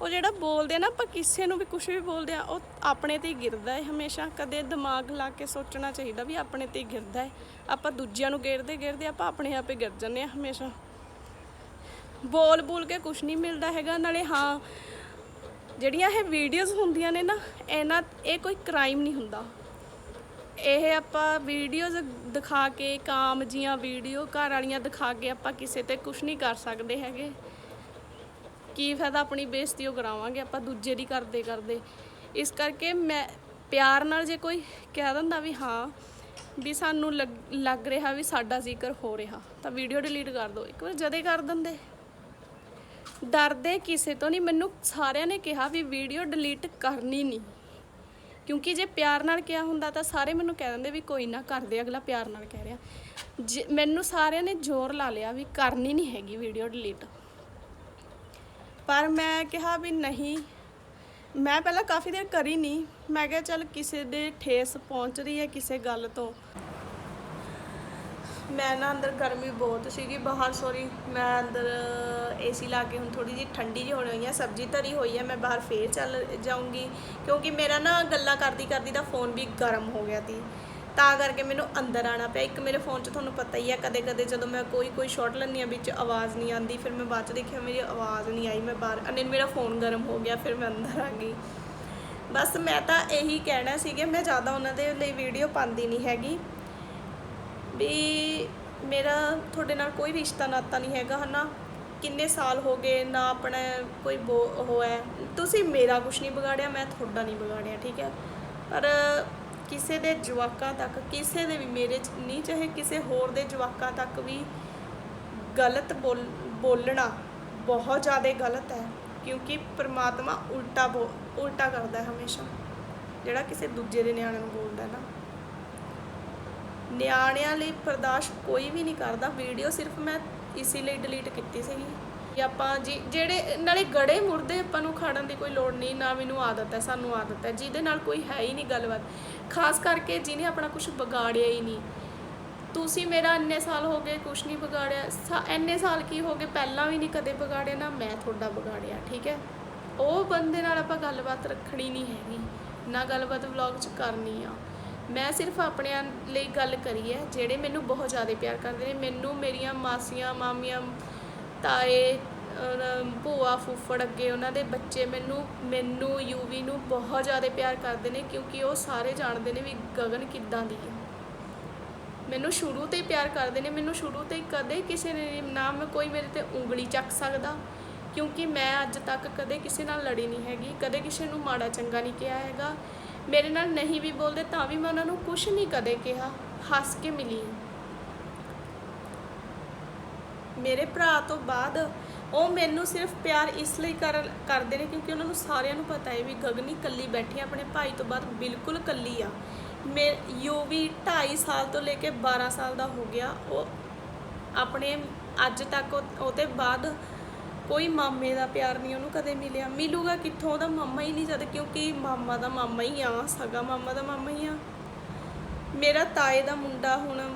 ਉਹ ਜਿਹੜਾ ਬੋਲਦੇ ਆ ਨਾ, ਆਪਾਂ ਕਿਸੇ ਨੂੰ ਵੀ ਕੁਝ ਵੀ ਬੋਲਦੇ ਆ, ਉਹ ਆਪਣੇ ਤੇ ਹੀ ਗਿਰਦਾ ਹੈ ਹਮੇਸ਼ਾ। ਕਦੇ ਦਿਮਾਗ ਲਾ ਕੇ ਸੋਚਣਾ ਚਾਹੀਦਾ ਵੀ ਆਪਣੇ ਤੇ ਹੀ ਗਿਰਦਾ ਹੈ। ਆਪਾਂ ਦੂਜਿਆਂ ਨੂੰ ਗਿਰਦੇ ਗਿਰਦੇ ਆਪਾਂ ਆਪਣੇ ਆਪੇ ਗਿਰ ਜਾਂਦੇ ਆ ਹਮੇਸ਼ਾ। ਬੋਲ ਬੋਲ ਕੇ ਕੁਝ ਨਹੀਂ ਮਿਲਦਾ ਹੈਗਾ। ਨਾਲੇ ਹਾਂ, ਜਿਹੜੀਆਂ ਇਹ ਵੀਡੀਓਜ਼ ਹੁੰਦੀਆਂ ਨੇ ਨਾ, ਇਹਨਾਂ, ਇਹ ਕੋਈ ਕ੍ਰਾਈਮ ਨਹੀਂ ਹੁੰਦਾ। ਇਹ ਆਪਾਂ ਵੀਡੀਓਜ਼ ਦਿਖਾ ਕੇ, ਕਾਮ ਜੀਆਂ ਵੀਡੀਓ ਘਰ ਵਾਲੀਆਂ ਦਿਖਾ ਕੇ ਆਪਾਂ ਕਿਸੇ ਤੇ ਕੁਝ ਨਹੀਂ ਕਰ ਸਕਦੇ ਹੈਗੇ। ਕੀ ਫਾਇਦਾ ਆਪਣੀ ਬੇਇੱਜ਼ਤੀ ਉਹ ਕਰਾਵਾਂਗੇ, ਆਪਾਂ ਦੂਜੇ ਦੀ ਕਰਦੇ ਕਰਦੇ। ਇਸ ਕਰਕੇ ਮੈਂ, ਪਿਆਰ ਨਾਲ ਜੇ ਕੋਈ ਕਹਿ ਦਿੰਦਾ ਵੀ ਹਾਂ, ਵੀ ਸਾਨੂੰ ਲੱਗ- ਲੱਗ ਰਿਹਾ ਵੀ ਸਾਡਾ ਜ਼ਿਕਰ ਹੋ ਰਿਹਾ, ਤਾਂ ਵੀਡੀਓ ਡਿਲੀਟ ਕਰ ਦਿਓ। ਇੱਕ ਵਾਰ ਜਦੇ ਕਰ ਦਿੰਦੇ। ਡਰਦੇ ਕਿਸੇ ਤੋਂ ਨਹੀਂ। ਮੈਨੂੰ ਸਾਰਿਆਂ ਨੇ ਕਿਹਾ ਵੀ ਵੀਡੀਓ ਡਿਲੀਟ ਕਰਨੀ ਨਹੀਂ। ਕਿਉਂਕਿ ਜੇ ਪਿਆਰ ਨਾਲ ਕਿਹਾ ਹੁੰਦਾ ਤਾਂ ਸਾਰੇ ਮੈਨੂੰ ਕਹਿ ਦਿੰਦੇ ਵੀ ਕੋਈ ਨਾ ਕਰਦੇ ਅਗਲਾ ਪਿਆਰ ਨਾਲ ਕਹਿ ਰਿਹਾ। ਜੇ ਮੈਨੂੰ ਸਾਰਿਆਂ ਨੇ ਜ਼ੋਰ ਲਾ ਲਿਆ ਵੀ ਕਰਨੀ ਨਹੀਂ ਹੈਗੀ ਵੀਡੀਓ ਡਿਲੀਟ। ਪਰ ਮੈਂ ਕਿਹਾ ਵੀ ਨਹੀਂ। ਮੈਂ ਪਹਿਲਾਂ ਕਾਫੀ ਦੇਰ ਕਰੀ ਨਹੀਂ। ਮੈਂ ਕਿਹਾ ਚੱਲ ਕਿਸੇ ਦੇ ਠੇਸ ਪਹੁੰਚ ਰਹੀ ਹੈ ਕਿਸੇ ਗੱਲ ਤੋਂ। ਮੈਂ ਨਾ ਅੰਦਰ ਗਰਮੀ ਬਹੁਤ ਸੀਗੀ, ਬਾਹਰ ਸੌਰੀ ਮੈਂ ਅੰਦਰ ਏਸੀ ਲਾ ਕੇ ਹੁਣ ਥੋੜੀ ਜਿਹੀ ਠੰਡੀ ਜਿਹੀ ਹੋਣੀ ਹੋਈ ਹੈ ਸਬਜ਼ੀ ਧਰੀ ਹੋਈ ਹੈ ਮੈਂ ਬਾਹਰ ਫੇਰ ਚੱਲ ਜਾਊਂਗੀ। ਕਿਉਂਕਿ ਮੇਰਾ ਨਾ ਗੱਲਾਂ ਕਰਦੀ ਕਰਦੀ ਦਾ ਫੋਨ ਵੀ ਗਰਮ ਹੋ ਗਿਆ ਸੀ। ਤਾਂ ਕਰਕੇ ਮੈਨੂੰ ਅੰਦਰ ਆਣਾ ਪਿਆ। ਇੱਕ ਮੇਰੇ ਫੋਨ 'ਚ ਤੁਹਾਨੂੰ ਪਤਾ ਹੀ ਹੈ ਕਦੇ ਕਦੇ ਜਦੋਂ ਮੈਂ ਕੋਈ ਕੋਈ ਸ਼ਾਟ ਲੈਂਦੀ ਹਾਂ ਵਿੱਚ ਆਵਾਜ਼ ਨਹੀਂ ਆਉਂਦੀ, ਫਿਰ ਮੈਂ ਬਾਅਦ 'ਚ ਦੇਖਿਆ ਮੇਰੀ ਆਵਾਜ਼ ਨਹੀਂ ਆਈ, ਮੈਂ ਬਾਹਰ ਅਨੇ ਮੇਰਾ ਫੋਨ ਗਰਮ ਹੋ ਗਿਆ, ਫਿਰ ਮੈਂ ਅੰਦਰ ਆ ਗਈ। ਬਸ ਮੈਂ ਤਾਂ ਇਹੀ ਕਹਿਣਾ ਸੀਗਾ, ਮੈਂ ਜ਼ਿਆਦਾ ਉਹਨਾਂ ਦੇ ਲਈ ਵੀਡੀਓ ਪਾਉਂਦੀ ਨਹੀਂ ਹੈਗੀ। ਵੀ ਮੇਰਾ ਤੁਹਾਡੇ ਨਾਲ ਕੋਈ ਰਿਸ਼ਤਾ ਨਾਤਾ ਨਹੀਂ ਹੈਗਾ, ਹਨਾ? ਕਿੰਨੇ ਸਾਲ ਹੋ ਗਏ, ਨਾ ਆਪਣਾ ਕੋਈ ਬੋ, ਉਹ ਹੈ। ਤੁਸੀਂ ਮੇਰਾ ਕੁਝ ਨਹੀਂ ਵਿਗਾੜਿਆ, ਮੈਂ ਤੁਹਾਡਾ ਨਹੀਂ ਵਿਗਾੜਿਆ, ਠੀਕ ਹੈ? ਪਰ ਕਿਸੇ ਦੇ ਜਵਾਕਾਂ ਤੱਕ, ਕਿਸੇ ਦੇ ਵੀ ਮੇਰੇ ਚ ਨਹੀਂ, ਚਾਹੇ ਕਿਸੇ ਹੋਰ ਦੇ ਜਵਾਕਾਂ ਤੱਕ ਵੀ ਗਲਤ ਬੋਲ, ਬੋਲਣਾ ਬਹੁਤ ਜ਼ਿਆਦਾ ਗਲਤ ਹੈ, ਕਿਉਂਕਿ ਪ੍ਰਮਾਤਮਾ ਉਲਟਾ ਬੋ, ਉਲਟਾ ਕਰਦਾ ਹੈ ਹਮੇਸ਼ਾ। ਜਿਹੜਾ ਕਿਸੇ ਦੂਜੇ ਦੇ ਨਿਆਣੇ ਨੂੰ ਬੋਲਦਾ ਹੈ ਨਾ। ਨਿਆਣਿਆਂ ਲਈ ਬਰਦਾਸ਼ਤ ਕੋਈ ਵੀ ਨਹੀਂ ਕਰਦਾ। ਵੀਡੀਓ ਸਿਰਫ ਮੈਂ ਇਸੇ ਲਈ ਡਿਲੀਟ ਕੀਤੀ ਸੀਗੀ। ਕਿ ਆਪਾਂ ਜੀ, ਜਿਹੜੇ ਨਾਲੇ ਗੜੇ ਮੁਰਦੇ ਆਪਾਂ ਨੂੰ ਖਾੜਨ ਦੀ ਕੋਈ ਲੋੜ ਨਹੀਂ, ਨਾ ਮੈਨੂੰ ਆਦਤ ਹੈ, ਸਾਨੂੰ ਆਦਤ ਹੈ। ਜਿਹਦੇ ਨਾਲ ਕੋਈ ਹੈ ਹੀ ਨਹੀਂ ਗੱਲਬਾਤ। ਖਾਸ ਕਰਕੇ ਜਿਹਨੇ ਆਪਣਾ ਕੁਝ ਵਿਗਾੜਿਆ ਹੀ ਨਹੀਂ। ਤੁਸੀਂ ਮੇਰਾ ਇੰਨੇ ਸਾਲ ਹੋ ਗਏ ਕੁਝ ਨਹੀਂ ਵਿਗਾੜਿਆ। ਸਾ- ਇੰਨੇ ਸਾਲ ਕੀ ਹੋ ਗਏ? ਪਹਿਲਾਂ ਵੀ ਨਹੀਂ ਕਦੇ ਵਿਗਾੜਿਆ ਨਾ ਮੈਂ ਤੁਹਾਡਾ ਵਿਗਾੜਿਆ, ਠੀਕ ਹੈ? ਉਹ ਬੰਦੇ ਨਾਲ ਆਪਾਂ ਗੱਲਬਾਤ ਰੱਖਣੀ ਨਹੀਂ ਹੈਗੀ। ਨਾ ਗੱਲਬਾਤ ਵਲੌਗ 'ਚ ਕਰਨੀ ਆ। ਮੈਂ ਸਿਰਫ ਆਪਣਿਆਂ ਲਈ ਗੱਲ ਕਰੀ ਹੈ, ਜਿਹੜੇ ਮੈਨੂੰ ਬਹੁਤ ਜ਼ਿਆਦਾ ਪਿਆਰ ਕਰਦੇ ਨੇ। ਮੈਨੂੰ ਮੇਰੀਆਂ ਮਾਸੀਆਂ, ਮਾਮੀਆਂ, ਤਾਏ ਭੂਆ, ਫੁੱਫੜ ਅੱਗੇ ਉਹਨਾਂ ਦੇ ਬੱਚੇ ਮੈਨੂੰ ਮੈਨੂੰ, ਯੂਵੀ ਨੂੰ ਬਹੁਤ ਜ਼ਿਆਦਾ ਪਿਆਰ ਕਰਦੇ ਨੇ, ਕਿਉਂਕਿ ਉਹ ਸਾਰੇ ਜਾਣਦੇ ਨੇ ਵੀ ਗਗਨ ਕਿੱਦਾਂ ਦੀ ਹੈ। ਮੈਨੂੰ ਸ਼ੁਰੂ ਤੋਂ ਹੀ ਪਿਆਰ ਕਰਦੇ ਨੇ, ਮੈਨੂੰ ਸ਼ੁਰੂ ਤੋਂ ਹੀ ਕਦੇ ਕਿਸੇ ਨੇ ਨਾ ਮੈਂ ਕੋਈ ਮੇਰੇ ਤੇ ਉਂਗਲੀ ਚੱਕ ਸਕਦਾ, ਕਿਉਂਕਿ ਮੈਂ ਅੱਜ ਤੱਕ ਕਦੇ ਕਿਸੇ ਨਾਲ ਲੜੀ ਨਹੀਂ ਹੈਗੀ, ਕਦੇ ਕਿਸੇ ਨੂੰ ਮਾੜਾ ਚੰਗਾ ਨਹੀਂ ਕਿਹਾ ਹੈਗਾ। ਮੇਰੇ ਨਾਲ ਨਹੀਂ ਵੀ ਬੋਲਦੇ ਤਾਂ ਵੀ ਮੈਂ ਉਹਨਾਂ ਨੂੰ ਕੁਝ ਨਹੀਂ ਕਦੇ ਕਿਹਾ, ਹੱਸ ਕੇ ਮਿਲੀ ਮੇਰੇ ਭਰਾ ਤੋਂ ਬਾਅਦ ਉਹ ਮੈਨੂੰ ਸਿਰਫ ਪਿਆਰ ਇਸ ਲਈ ਕਰ, ਕਰਦੇ ਨੇ ਕਿਉਂਕਿ ਉਹਨਾਂ ਨੂੰ ਸਾਰਿਆਂ ਨੂੰ ਪਤਾ ਹੈ ਵੀ ਗਗਨੀ ਕੱਲੀ ਬੈਠੀ ਹੈ ਆਪਣੇ ਭਾਈ ਤੋਂ ਬਾਅਦ ਬਿਲਕੁਲ ਕੱਲੀ ਆ। ਮੈਂ, ਯੂਵੀ 2.5 ਸਾਲ ਤੋਂ ਲੈ ਕੇ 12 ਸਾਲ ਦਾ ਹੋ ਗਿਆ, ਉਹ ਆਪਣੇ ਅੱਜ ਤੱਕ ਉਹ ਬਾਅਦ ਕੋਈ ਮਾਮੇ ਦਾ ਪਿਆਰ ਨਹੀਂ ਉਹਨੂੰ ਕਦੇ ਮਿਲਿਆ। ਮਿਲੂਗਾ ਕਿੱਥੋਂ? ਉਹਦਾ ਮਾਮਾ ਹੀ ਨਹੀਂ ਜਦ ਕਿਉਂਕਿ ਮਾਮਾ ਦਾ ਮਾਮਾ ਹੀ ਆ, ਸਗਾ ਮਾਮਾ ਦਾ ਮਾਮਾ ਹੀ ਆ। ਮੇਰਾ ਤਾਏ ਦਾ ਮੁੰਡਾ ਹੁਣ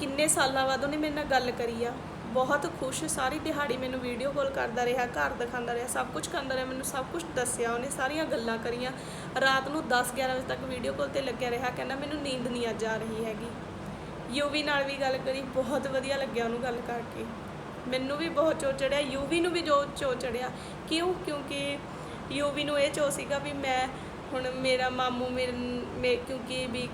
ਕਿੰਨੇ ਸਾਲਾਂ ਬਾਅਦ ਉਹਨੇ ਮੇਰੇ ਨਾਲ ਗੱਲ ਕਰੀ ਆ। ਬਹੁਤ ਖੁਸ਼, ਸਾਰੀ ਦਿਹਾੜੀ ਮੈਨੂੰ ਵੀਡੀਓ ਕਾਲ ਕਰਦਾ ਰਿਹਾ, ਘਰ ਦਿਖਾਉਂਦਾ ਰਿਹਾ, ਸਭ ਕੁਝ ਕਰਦਾ ਰਿਹਾ, ਮੈਨੂੰ ਸਭ ਕੁਝ ਦੱਸਿਆ ਉਹਨੇ, ਸਾਰੀਆਂ ਗੱਲਾਂ ਕਰੀਆਂ। ਰਾਤ ਨੂੰ 10 11 ਵਜੇ ਤੱਕ ਵੀਡੀਓ ਕਾਲ ਤੇ ਲੱਗਿਆ ਰਿਹਾ, ਕਹਿੰਦਾ ਮੈਨੂੰ ਨੀਂਦ ਨਹੀਂ ਅੱਜ ਆ ਰਹੀ ਹੈਗੀ। ਯੂਵੀ ਨਾਲ ਵੀ ਗੱਲ ਕਰੀ, ਬਹੁਤ ਵਧੀਆ ਲੱਗਿਆ ਉਹਨੂੰ ਗੱਲ ਕਰਕੇ। ਮੈਨੂੰ ਵੀ ਬਹੁਤ ਚੋ ਚੜਿਆ, ਯੂਵੀ ਨੂੰ ਵੀ ਜੋ ਚੋ ਚੜਿਆ। ਕਿਉਂ? ਕਿਉਂਕਿ ਯੂਵੀ ਨੂੰ ਇਹ ਚੋ ਸੀਗਾ ਵੀ ਮੈਂ ਹੁਣ ਮੇਰਾ ਮਾਮੂ ਮੇਰੇ, ਮੇ, ਕਿਉਂਕਿ ਵੀ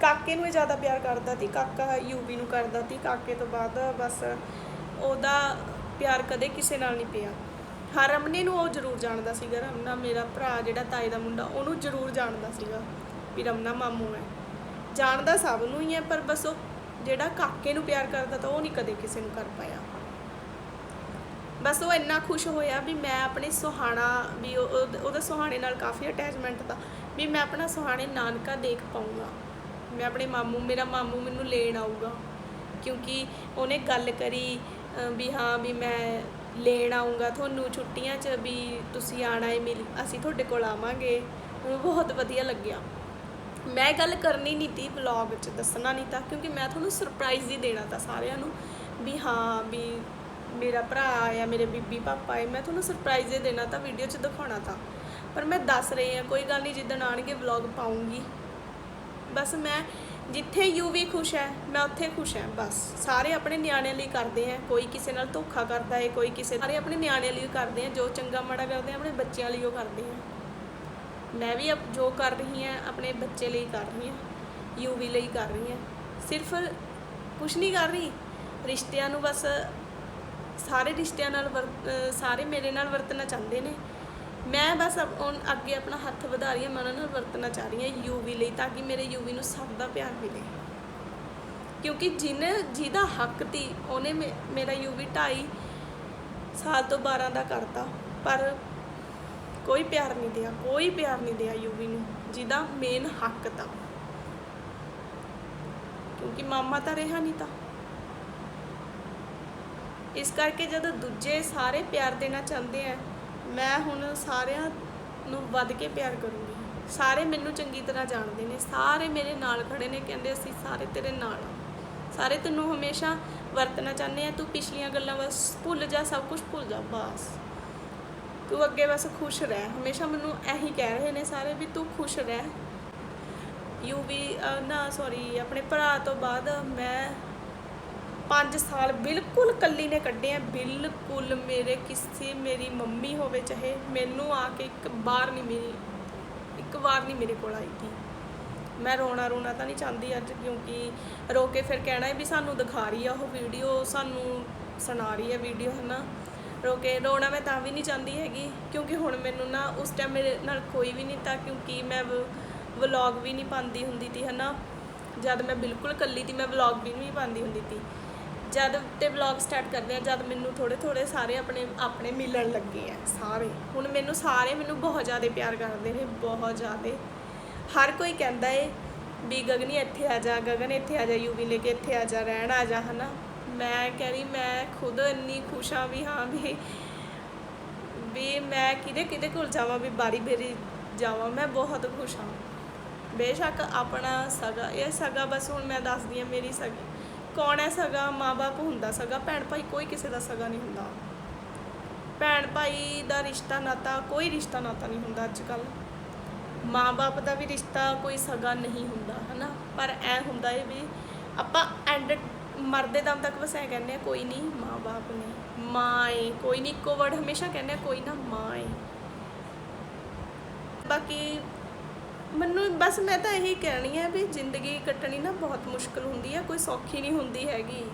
ਕਾਕੇ ਨੂੰ ਹੀ ਜ਼ਿਆਦਾ ਪਿਆਰ ਕਰਦਾ ਸੀ, ਕਾਕਾ ਯੂਵੀ ਨੂੰ ਕਰਦਾ ਸੀ, ਕਾਕੇ ਤੋਂ ਬਾਅਦ ਬਸ ਉਹਦਾ ਪਿਆਰ ਕਦੇ ਕਿਸੇ ਨਾਲ ਨਹੀਂ ਪਿਆ। ਹਾਂ ਰਮਨੇ ਨੂੰ ਉਹ ਜ਼ਰੂਰ ਜਾਣਦਾ ਸੀਗਾ, ਰਮਨਾ ਮੇਰਾ ਭਰਾ ਜਿਹੜਾ ਤਾਏ ਦਾ ਮੁੰਡਾ, ਉਹਨੂੰ ਜ਼ਰੂਰ ਜਾਣਦਾ ਸੀਗਾ ਵੀ ਰਮਨਾ ਮਾਮੂ ਹੈ। ਜਾਣਦਾ ਸਭ ਨੂੰ ਹੀ ਹੈ, ਪਰ ਬਸ ਉਹ ਜਿਹੜਾ ਕਾਕੇ ਨੂੰ ਪਿਆਰ ਕਰਦਾ ਤਾਂ ਉਹ ਨਹੀਂ ਕਦੇ ਕਿਸੇ ਨੂੰ ਕਰ ਪਾਇਆ। ਬਸ ਉਹ ਇੰਨਾ ਖੁਸ਼ ਹੋਇਆ ਵੀ ਮੈਂ ਆਪਣੇ ਸੁਹਾਣਾ, ਵੀ ਉਹ- ਉਹ- ਉਹਦਾ ਸੁਹਾਣੇ ਨਾਲ ਕਾਫੀ ਅਟੈਚਮੈਂਟ ਦਾ ਵੀ ਮੈਂ ਆਪਣਾ ਸੁਹਾਣੇ ਨਾਨਕਾ ਦੇਖ ਪਾਊਂਗਾ। ਮੈਂ ਆਪਣੇ ਮਾਮੂ, ਮੇਰਾ ਮਾਮੂ ਮੈਨੂੰ ਲੈਣ ਆਊਗਾ। ਕਿਉਂਕਿ ਉਹਨੇ ਗੱਲ ਕਰੀ ਵੀ ਹਾਂ, ਵੀ ਮੈਂ ਲੈਣ ਆਊਂਗਾ ਤੁਹਾਨੂੰ ਛੁੱਟੀਆਂ 'ਚ, ਵੀ ਤੁਸੀਂ ਆਣਾ ਹੈ ਮਿਲ ਅਸੀਂ ਤੁਹਾਡੇ ਕੋਲ ਆਵਾਂਗੇ। ਮੈਨੂੰ ਬਹੁਤ ਵਧੀਆ ਲੱਗਿਆ। ਮੈਂ ਗੱਲ ਕਰਨੀ ਨਹੀਂ ਤੀ ਵਲੌਗ 'ਚ, ਦੱਸਣਾ ਨਹੀਂ ਤਾਂ, ਕਿਉਂਕਿ ਮੈਂ ਤੁਹਾਨੂੰ ਸਰਪ੍ਰਾਈਜ਼ ਹੀ ਦੇਣਾ ਤਾਂ ਸਾਰਿਆਂ ਨੂੰ, ਵੀ ਹਾਂ, ਵੀ ਮੇਰਾ ਭਰਾ ਆਇਆ ਮੇਰੇ ਬੀਬੀ ਪਾਪਾ ਆਏ ਮੈਂ ਤੁਹਾਨੂੰ ਸਰਪ੍ਰਾਈਜ਼ ਹੀ ਦੇਣਾ ਤਾਂ ਵੀਡੀਓ 'ਚ ਦਿਖਾਉਣਾ ਤਾਂ। ਪਰ ਮੈਂ ਦੱਸ ਰਹੀ ਹਾਂ, ਕੋਈ ਗੱਲ ਨਹੀਂ, ਜਿੱਦਣ ਆਣਗੇ ਵਲੌਗ ਪਾਉਂਗੀ। ਬਸ ਮੈਂ ਜਿੱਥੇ ਯੂ ਵੀ ਖੁਸ਼ ਹੈ, ਮੈਂ ਉੱਥੇ ਖੁਸ਼ ਹਾਂ, ਬਸ। ਸਾਰੇ ਆਪਣੇ ਨਿਆਣਿਆਂ ਲਈ ਕਰਦੇ ਆ, ਕੋਈ ਕਿਸੇ ਨਾਲ ਧੋਖਾ ਕਰਦਾ ਹੈ, ਕੋਈ ਕਿਸੇ ਸਾਰੇ ਆਪਣੇ ਨਿਆਣਿਆਂ ਲਈ ਕਰਦੇ ਆ, ਜੋ ਚੰਗਾ ਮਾੜਾ ਕਰਦੇ ਆ, ਆਪਣੇ ਬੱਚਿਆਂ ਲਈ ਉਹ ਕਰਦੇ ਆ। ਮੈਂ ਵੀ ਅਬ ਜੋ ਕਰ ਰਹੀ ਹਾਂ, ਆਪਣੇ ਬੱਚੇ ਲਈ ਕਰ ਰਹੀ ਹਾਂ ਯੂਵੀ ਲਈ ਕਰ ਰਹੀ ਹਾਂ। ਸਿਰਫ ਕੁਛ ਨਹੀਂ ਕਰ ਰਹੀ, ਰਿਸ਼ਤਿਆਂ ਨੂੰ ਬਸ ਸਾਰੇ ਰਿਸ਼ਤਿਆਂ ਨਾਲ ਵਰ- ਸਾਰੇ ਮੇਰੇ ਨਾਲ ਵਰਤਣਾ ਚਾਹੁੰਦੇ ਨੇ। ਮੈਂ ਬਸ ਅੱਗੇ ਆਪਣਾ ਹੱਥ ਵਧਾ ਰਹੀ ਹਾਂ ਮੈਂ ਉਹਨਾਂ ਨਾਲ ਵਰਤਣਾ ਚਾਹ ਰਹੀ ਹਾਂ ਯੂਵੀ ਲਈ, ਤਾਂ ਕਿ ਮੇਰੇ ਯੂਵੀ ਨੂੰ ਸਭ ਦਾ ਪਿਆਰ ਮਿਲੇ। ਕਿਉਂਕਿ ਜਿਹਨੇ ਜਿਹਦਾ ਹੱਕ ਤੀ, ਉਹਨੇ ਮੇ- ਮੇਰਾ ਯੂਵੀ 2.5 ਸਾਲ ਤੋਂ 12 ਦਾ ਕਰਤਾ। ਪਰ ਕੋਈ ਪਿਆਰ ਨਹੀਂ ਦਿਆ, ਕੋਈ ਪਿਆਰ ਨਹੀਂ ਦਿਆ ਯੂਵੀ ਨੂੰ, ਜਿਹਦਾ ਮੇਨ ਹੱਕ ਤਾ। ਕਿਉਂਕਿ ਮਾਮਾ ਤਾਂ ਰਿਹਾ ਨਹੀਂ ਤਾਂ। ਇਸ ਕਰਕੇ ਜਦੋਂ ਦੂਜੇ ਸਾਰੇ ਪਿਆਰ ਦੇਣਾ ਚਾਹੁੰਦੇ ਆ, ਮੈਂ ਹੁਣ ਸਾਰਿਆਂ ਨੂੰ ਵੱਧ ਕੇ ਪਿਆਰ ਕਰੂੰਗੀ। ਸਾਰੇ ਮੈਨੂੰ ਚੰਗੀ ਤਰ੍ਹਾਂ ਜਾਣਦੇ ਨੇ, ਸਾਰੇ ਮੇਰੇ ਨਾਲ ਖੜੇ ਨੇ, ਕਹਿੰਦੇ ਅਸੀਂ ਸਾਰੇ ਤੇਰੇ ਨਾਲ ਆ। ਸਾਰੇ ਤੈਨੂੰ ਹਮੇਸ਼ਾ ਵਰਤਣਾ ਚਾਹੁੰਦੇ ਆ, ਤੂੰ ਪਿਛਲੀਆਂ ਗੱਲਾਂ ਬਸ ਭੁੱਲ ਜਾ, ਸਭ ਕੁਝ ਭੁੱਲ ਜਾ, ਬਸ। ਤੂੰ ਅੱਗੇ ਬਸ ਖੁਸ਼ ਰਹਿ। ਹਮੇਸ਼ਾ ਮੈਨੂੰ ਇਹੀ ਕਹਿ ਰਹੇ ਨੇ ਸਾਰੇ ਵੀ ਤੂੰ ਖੁਸ਼ ਰਹਿ। ਯੂ ਵੀ ਨਾ ਸੌਰੀ ਆਪਣੇ ਭਰਾ ਤੋਂ ਬਾਅਦ ਮੈਂ 5 ਸਾਲ ਬਿਲਕੁਲ ਕੱਲੀ ਨੇ ਕੱਢੇ ਆ, ਬਿਲਕੁਲ ਮੇਰੇ ਕਿਸੇ, ਮੇਰੀ ਮੰਮੀ ਹੋਵੇ ਚਾਹੇ, ਮੈਨੂੰ ਆ ਕੇ ਇੱਕ ਵਾਰ ਨਹੀਂ ਮੇਰੀ ਇੱਕ ਵਾਰ ਨਹੀਂ ਮੇਰੇ ਕੋਲ ਆਈ ਥੀ ਮੈਂ ਰੋਣਾ ਰੋਣਾ ਤਾਂ ਨਹੀਂ ਚਾਹੁੰਦੀ ਅੱਜ, ਕਿਉਂਕਿ ਰੋ ਕੇ ਫਿਰ ਕਹਿਣਾ ਹੈ ਵੀ ਸਾਨੂੰ ਦਿਖਾ ਰਹੀ ਆ ਉਹ ਵੀਡੀਓ, ਸਾਨੂੰ ਸੁਣਾ ਰਹੀ ਹੈ ਵੀਡੀਓ, ਹਨਾ। ਰੋ ਕੇ ਰੋਣਾ ਮੈਂ ਤਾਂ ਵੀ ਨਹੀਂ ਚਾਹੁੰਦੀ ਹੈਗੀ, ਕਿਉਂਕਿ ਹੁਣ ਮੈਨੂੰ ਨਾ ਉਸ ਟਾਈਮ ਮੇਰੇ ਨਾਲ ਕੋਈ ਵੀ ਨਹੀਂ ਤਾਂ ਕਿਉਂਕਿ ਮੈਂ ਵਲੌਗ ਵੀ ਨਹੀਂ ਪਾਉਂਦੀ ਹੁੰਦੀ ਤੀ, ਹਨਾ। ਜਦ ਮੈਂ ਬਿਲਕੁਲ ਇਕੱਲੀ ਤੀ, ਮੈਂ ਵਲੌਗ ਵੀ ਨਹੀਂ ਪਾਉਂਦੀ ਹੁੰਦੀ ਤੀ। ਜਦ ਤੇ ਵਲੌਗ ਸਟਾਰਟ ਕਰਦੇ ਆ, ਜਦ ਮੈਨੂੰ ਥੋੜੇ ਥੋੜੇ ਸਾਰੇ ਆਪਣੇ ਆਪਣੇ ਮਿਲਣ ਲੱਗੇ ਆ, ਸਾਰੇ। ਹੁਣ ਮੈਨੂੰ ਸਾਰੇ ਮੈਨੂੰ ਬਹੁਤ ਜ਼ਿਆਦਾ ਪਿਆਰ ਕਰਦੇ ਨੇ, ਬਹੁਤ ਜ਼ਿਆਦਾ। ਹਰ ਕੋਈ ਕਹਿੰਦਾ ਏ ਵੀ ਗਗਨੀ ਇੱਥੇ ਆ ਜਾ, ਗਗਨ ਇੱਥੇ ਆ ਜਾ ਯੂਵੀ ਲੈ ਕੇ ਇੱਥੇ ਆ ਜਾ, ਰਹਿਣ ਆ ਜਾ, ਹਨਾ। ਮੈਂ ਕਹਿ ਰਹੀ, ਮੈਂ ਖੁਦ ਇੰਨੀ ਖੁਸ਼ ਹਾਂ ਵੀ ਹਾਂ, ਵੀ ਵੀ ਮੈਂ ਕਿਹਦੇ ਕਿਹਦੇ ਕੋਲ ਜਾਵਾਂ, ਵੀ ਬਾਰੀ ਬੇਰੀ ਜਾਵਾਂ, ਮੈਂ ਬਹੁਤ ਖੁਸ਼ ਹਾਂ। ਬੇਸ਼ੱਕ ਆਪਣਾ ਸਗਾ, ਇਹ ਸਗਾ ਬਸ ਹੁਣ ਮੈਂ ਦੱਸਦੀ ਹਾਂ, ਮੇਰੀ ਸਗੀ। ਕੌਣ ਹੈ ਸਗਾ? ਮਾਪੇ ਹੁੰਦਾ ਸਗਾ। ਭੈਣ ਭਾਈ ਕੋਈ ਕਿਸੇ ਦਾ ਸਗਾ ਨਹੀਂ ਹੁੰਦਾ। ਭੈਣ ਭਾਈ ਦਾ ਰਿਸ਼ਤਾ, ਨਾਤਾ, ਕੋਈ ਰਿਸ਼ਤਾ, ਨਾਤਾ ਨਹੀਂ ਹੁੰਦਾ ਅੱਜ ਕੱਲ ਮਾਂ-ਬਾਪ ਦਾ ਵੀ ਰਿਸ਼ਤਾ ਕੋਈ ਸਗਾ ਨਹੀਂ ਹੁੰਦਾ, ਹਨਾ? ਪਰ ਐ ਹੁੰਦਾ ਏ ਵੀ ਆਪਾਂ ਐਂਡ ਮਰਦੇ ਦਮ ਤੱਕ ਬਸ ਐ ਕਹਿੰਦੇ ਆ, ਕੋਈ ਨਹੀਂ ਮਾਂ-ਬਾਪ ਨੇ। ਮਾਂ ਏ, ਕੋਈ ਨਹੀਂ, ਇੱਕੋ ਵਰਡ ਹਮੇਸ਼ਾ ਕਹਿੰਦੇ ਆ, ਕੋਈ ਨਾ, ਮਾਂ ਏ। ਬਾਕੀ ਮੈਨੂੰ ਬਸ ਮੈਂ ਤਾਂ ਇਹੀ ਕਹਿਣੀ ਹੈ ਵੀ ਜ਼ਿੰਦਗੀ ਕੱਟਣੀ ਨਾ ਬਹੁਤ ਮੁਸ਼ਕਲ ਹੁੰਦੀ ਹੈ ਕੋਈ ਸੌਖੀ ਨਹੀਂ ਹੁੰਦੀ ਹੈਗੀ।